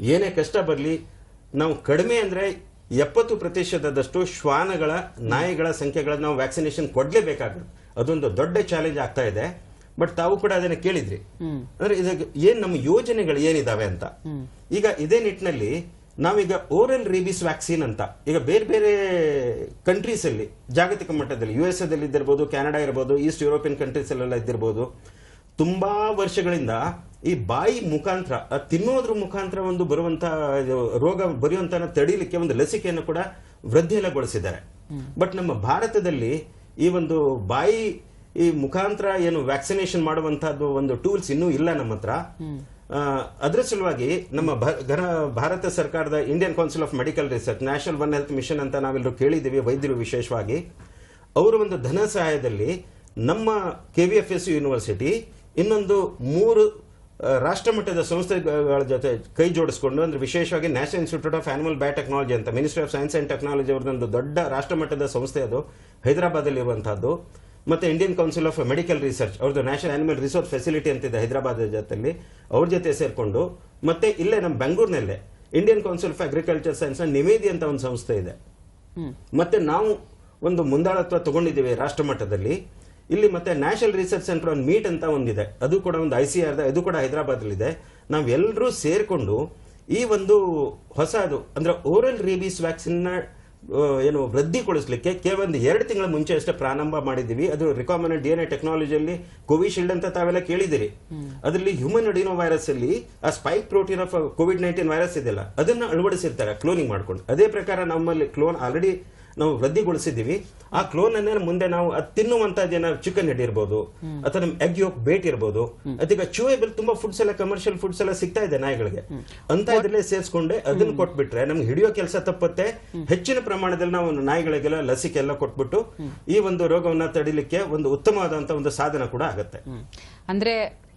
ಏನೇ ಕಷ್ಟ ಬರಲಿ ನಾವು ಕಡಿಮೆ ಅಂದ್ರೆ ಎಪ್ಪತ್ತು ಪ್ರತಿಶತದಷ್ಟು ಶ್ವಾನಗಳ ನಾಯಿಗಳ ಸಂಖ್ಯೆಗಳನ್ನು ನಾವು ವ್ಯಾಕ್ಸಿನೇಷನ್ ಕೊಡಲೇಬೇಕಾಗುತ್ತೆ. ಅದೊಂದು ದೊಡ್ಡ ಚಾಲೆಂಜ್ ಆಗ್ತಾ ಇದೆ. ಬಟ್ ತಾವು ಕೂಡ ಅದನ್ನ ಕೇಳಿದ್ರಿ. ಅಂದ್ರೆ ಇದಕ್ಕೆ ಏನ್ ನಮ್ಮ ಯೋಜನೆಗಳು ಏನಿದಾವೆ ಅಂತ? ಈಗ ಇದೇ ನಿಟ್ಟಿನಲ್ಲಿ ನಾವೀಗ ಓರಲ್ ರೇಬಿಸ್ ವ್ಯಾಕ್ಸಿನ್ ಅಂತ, ಈಗ ಬೇರೆ ಬೇರೆ ಕಂಟ್ರೀಸಲ್ಲಿ ಜಾಗತಿಕ ಮಟ್ಟದಲ್ಲಿ ಯು ಎಸ್ ಎದಲ್ಲಿ ಇದ್ದಿರ್ಬೋದು ಕೆನಡಾ ಇರ್ಬೋದು ಈಸ್ಟ್ ಯುರೋಪಿಯನ್ ಕಂಟ್ರೀಸ್ ಅಲ್ಲೆಲ್ಲ ಇದ್ದಿರ್ಬೋದು, ತುಂಬಾ ವರ್ಷಗಳಿಂದ ಈ ಬಾಯಿ ಮುಖಾಂತರ ತಿನ್ನೋದ್ರ ಮುಖಾಂತರ ಒಂದು ಬರುವಂತ, ಇದು ರೋಗ ಬರೆಯುವಂತ ತಡೀಲಿಕ್ಕೆ ಒಂದು ಲಸಿಕೆಯನ್ನು ಕೂಡ ವೃದ್ಧಿಯಲಗೊಳಿಸಿದ್ದಾರೆ ಬಟ್ ನಮ್ಮ ಭಾರತದಲ್ಲಿ ಈ ಒಂದು ಬಾಯಿ ಈ ಮುಖಾಂತರ ಏನು ವ್ಯಾಕ್ಸಿನೇಷನ್ ಮಾಡುವಂತಹದ್ದು ಒಂದು ಟೂಲ್ಸ್ ಇನ್ನೂ ಇಲ್ಲ ನಮ್ಮ ಹತ್ರ. ಅದ್ರ ಸಲುವಾಗಿ ನಮ್ಮ ಭಾರತ ಸರ್ಕಾರದ Indian council of medical research national one health mission ಅಂತ ನಾವೆಲ್ಲರೂ ಕೇಳಿದ್ದೀವಿ, ವೈದ್ಯರು ವಿಶೇಷವಾಗಿ. ಅವರ ಒಂದು ಧನ ಸಹಾಯದಲ್ಲಿ ನಮ್ಮ K V F S university ಇನ್ನೊಂದು ಮೂರು ರಾಷ್ಟ್ರಮಟ್ಟದ ಸಂಸ್ಥೆಗಳ ಜೊತೆ ಕೈ ಜೋಡಿಸ್ಕೊಂಡು, ಅಂದರೆ ವಿಶೇಷವಾಗಿ national institute of animal biotechnology ಅಂತ ministry of science and technology ಅವ್ರದ್ದೊಂದು ದೊಡ್ಡ ರಾಷ್ಟ್ರಮಟ್ಟದ ಸಂಸ್ಥೆ ಅದು ಹೈದರಾಬಾದಲ್ಲಿ ಇರುವಂತಹದ್ದು ಮತ್ತೆ Indian council of medical research ಅವ್ರದ್ದು ನ್ಯಾಷನಲ್ ಆನಿಮಲ್ ರಿಸೋರ್ಸ್ ಫೆಸಿಲಿಟಿ ಅಂತಿದೆ ಹೈದರಾಬಾದ್ ಜೊತೆಯಲ್ಲಿ ಅವ್ರ ಜೊತೆ ಸೇರಿಕೊಂಡು. ಮತ್ತೆ ಇಲ್ಲೇ ನಮ್ಮ ಬೆಂಗಳೂರಿನಲ್ಲೇ Indian council of agriculture science NIVEDI ಅಂತ ಒಂದು ಸಂಸ್ಥೆ ಇದೆ. ಮತ್ತೆ ನಾವು ಒಂದು ಮುಂದಾಳತ್ವ ತಗೊಂಡಿದ್ದೀವಿ ರಾಷ್ಟ್ರ ಮಟ್ಟದಲ್ಲಿ ಇಲ್ಲಿ ಮತ್ತೆ ನ್ಯಾಷನಲ್ ರಿಸರ್ಚ್ ಸೆಂಟರ್ ಒಂದು ಮೀಟ್ ಅಂತ ಒಂದಿದೆ. ಅದು ಕೂಡ ಒಂದು ಐ ಸಿ ಆರ್ ಅದು ಕೂಡ ಹೈದರಾಬಾದ್ ಇದೆ ನಾವೆಲ್ಲರೂ ಸೇರಿಕೊಂಡು ಈ ಒಂದು ಹೊಸದು ಅಂದ್ರೆ ಓರಲ್ ರೇಬೀಸ್ ವ್ಯಾಕ್ಸಿನ್ನ ಏನು, ವೃದ್ಧಿಗೊಳಿಸಲಿಕ್ಕೆ ಕೇವಲ ಎರಡು ತಿಂಗಳ ಮುಂಚೆ ಅಷ್ಟೇ ಪ್ರಾರಂಭ ಮಾಡಿದ್ದೀವಿ. ಅದು ರಿಕಾಮನೆಂಟ್ ಡಿ ಎನ್ ಎ ಟೆಕ್ನಾಲಜಿಯಲ್ಲಿ ಕೋವಿಶೀಲ್ಡ್ ಅಂತ ತಾವೆಲ್ಲ ಕೇಳಿದಿರಿ ಅದರಲ್ಲಿ ಹ್ಯೂಮನ್ ಅಡಿನೋ ವೈರಸ್ ಅಲ್ಲಿ ಆ spike protein of COVID nineteen virus ಇದೆಯಲ್ಲ, ಅದನ್ನ ಅಳವಡಿಸಿರ್ತಾರೆ ಕ್ಲೋನಿಂಗ್ ಮಾಡ್ಕೊಂಡು. ಅದೇ ಪ್ರಕಾರ ನಮ್ಮಲ್ಲಿ ಕ್ಲೋನ್ ಆಲ್ರೆಡಿ ನಾವು ವೃದ್ಧಿಗೊಳಿಸಿದ್ದೀವಿ. ಆ ಕ್ಲೋನ್ ಅನ್ನೇ ಮುಂದೆ ನಾವು ಅದು ತಿನ್ನುವಂತದ್ದು ಏನಾದ್ರು ಚಿಕನ್ ಹೆಡ್ ಇರ್ಬೋದು ಅಥವಾ ನಮ್ಮ ಎಗ್ ಯೋಕ್ ಬೇಟ್ ಇರ್ಬೋದು. ಅದೀಗ ಚೂಯಬಲ್ ತುಂಬಾ ಫುಡ್ಸ್ ಎಲ್ಲ ಕಮರ್ಷಿಯಲ್ ಫುಡ್ಸ್ ಎಲ್ಲ ಸಿಗ್ತಾ ಇದೆ ನಾಯಿಗಳಿಗೆ. ಅಂತ ಇದ್ರಲ್ಲೇ ಸೇರಿಸ್ಕೊಂಡೆ ಅದನ್ನ ಕೊಟ್ಬಿಟ್ರೆ ನಮ್ಗೆ ಹಿಡಿಯೋ ಕೆಲಸ ತಪ್ಪತ್ತೆ. ಹೆಚ್ಚಿನ ಪ್ರಮಾಣದಲ್ಲಿ ನಾವು ನಾಯಿಗಳಿಗೆಲ್ಲ ಲಸಿಕೆ ಎಲ್ಲ ಕೊಟ್ಬಿಟ್ಟು ಈ ಒಂದು ರೋಗವನ್ನ ತಡಿಲಿಕ್ಕೆ ಒಂದು ಉತ್ತಮವಾದಂತ ಒಂದು ಸಾಧನ ಕೂಡ ಆಗತ್ತೆ. ಅಂದ್ರೆ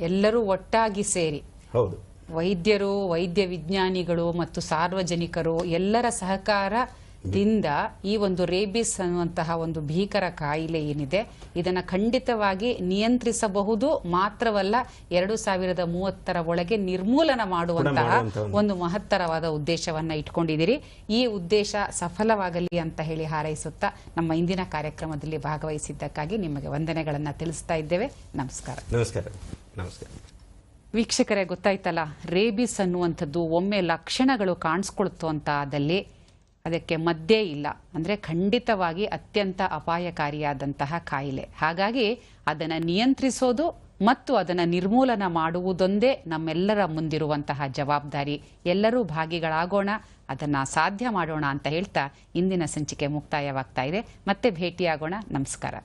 ಎಲ್ಲರೂ ಒಟ್ಟಾಗಿ ಸೇರಿ ಹೌದು. ವೈದ್ಯರು ವೈದ್ಯ ವಿಜ್ಞಾನಿಗಳು ಮತ್ತು ಸಾರ್ವಜನಿಕರು ಎಲ್ಲರ ಸಹಕಾರದಿಂದ ಈ ಒಂದು ರೇಬಿಸ್ ಅನ್ನುವಂತಹ ಒಂದು ಭೀಕರ ಕಾಯಿಲೆ ಏನಿದೆ ಇದನ್ನು ಖಂಡಿತವಾಗಿ ನಿಯಂತ್ರಿಸಬಹುದು. ಮಾತ್ರವಲ್ಲ ಎರಡು ಸಾವಿರದ ಮೂವತ್ತರ ಒಳಗೆ ನಿರ್ಮೂಲನ ಮಾಡುವಂತಹ ಒಂದು ಮಹತ್ತರವಾದ ಉದ್ದೇಶವನ್ನ ಇಟ್ಕೊಂಡಿದ್ದೀರಿ. ಈ ಉದ್ದೇಶ ಸಫಲವಾಗಲಿ ಅಂತ ಹೇಳಿ ಹಾರೈಸುತ್ತಾ ನಮ್ಮ ಇಂದಿನ ಕಾರ್ಯಕ್ರಮದಲ್ಲಿ ಭಾಗವಹಿಸಿದ್ದಕ್ಕಾಗಿ ನಿಮಗೆ ವಂದನೆಗಳನ್ನು ತಿಳಿಸ್ತಾ ಇದ್ದೇವೆ. ನಮಸ್ಕಾರ. ನಮಸ್ಕಾರ. ನಮಸ್ಕಾರ. ವೀಕ್ಷಕರೇ ಗೊತ್ತಾಯ್ತಲ್ಲ ರೇಬಿಸ್ ಅನ್ನುವಂಥದ್ದು ಒಮ್ಮೆ ಲಕ್ಷಣಗಳು ಕಾಣಿಸ್ಕೊಳ್ತು ಅಂತ ಆದಲ್ಲಿ ಅದಕ್ಕೆ ಮದ್ದೇ ಇಲ್ಲ. ಅಂದರೆ ಖಂಡಿತವಾಗಿ ಅತ್ಯಂತ ಅಪಾಯಕಾರಿಯಾದಂತಹ ಕಾಯಿಲೆ. ಹಾಗಾಗಿ ಅದನ್ನು ನಿಯಂತ್ರಿಸೋದು ಮತ್ತು ಅದನ್ನು ನಿರ್ಮೂಲನ ಮಾಡುವುದೊಂದೇ ನಮ್ಮೆಲ್ಲರ ಮುಂದಿರುವಂತಹ ಜವಾಬ್ದಾರಿ. ಎಲ್ಲರೂ ಭಾಗಿಗಳಾಗೋಣ, ಅದನ್ನು ಸಾಧ್ಯ ಮಾಡೋಣ ಅಂತ ಹೇಳ್ತಾ ಇಂದಿನ ಸಂಚಿಕೆ ಮುಕ್ತಾಯವಾಗ್ತಾ ಇದೆ. ಮತ್ತೆ ಭೇಟಿಯಾಗೋಣ. ನಮಸ್ಕಾರ.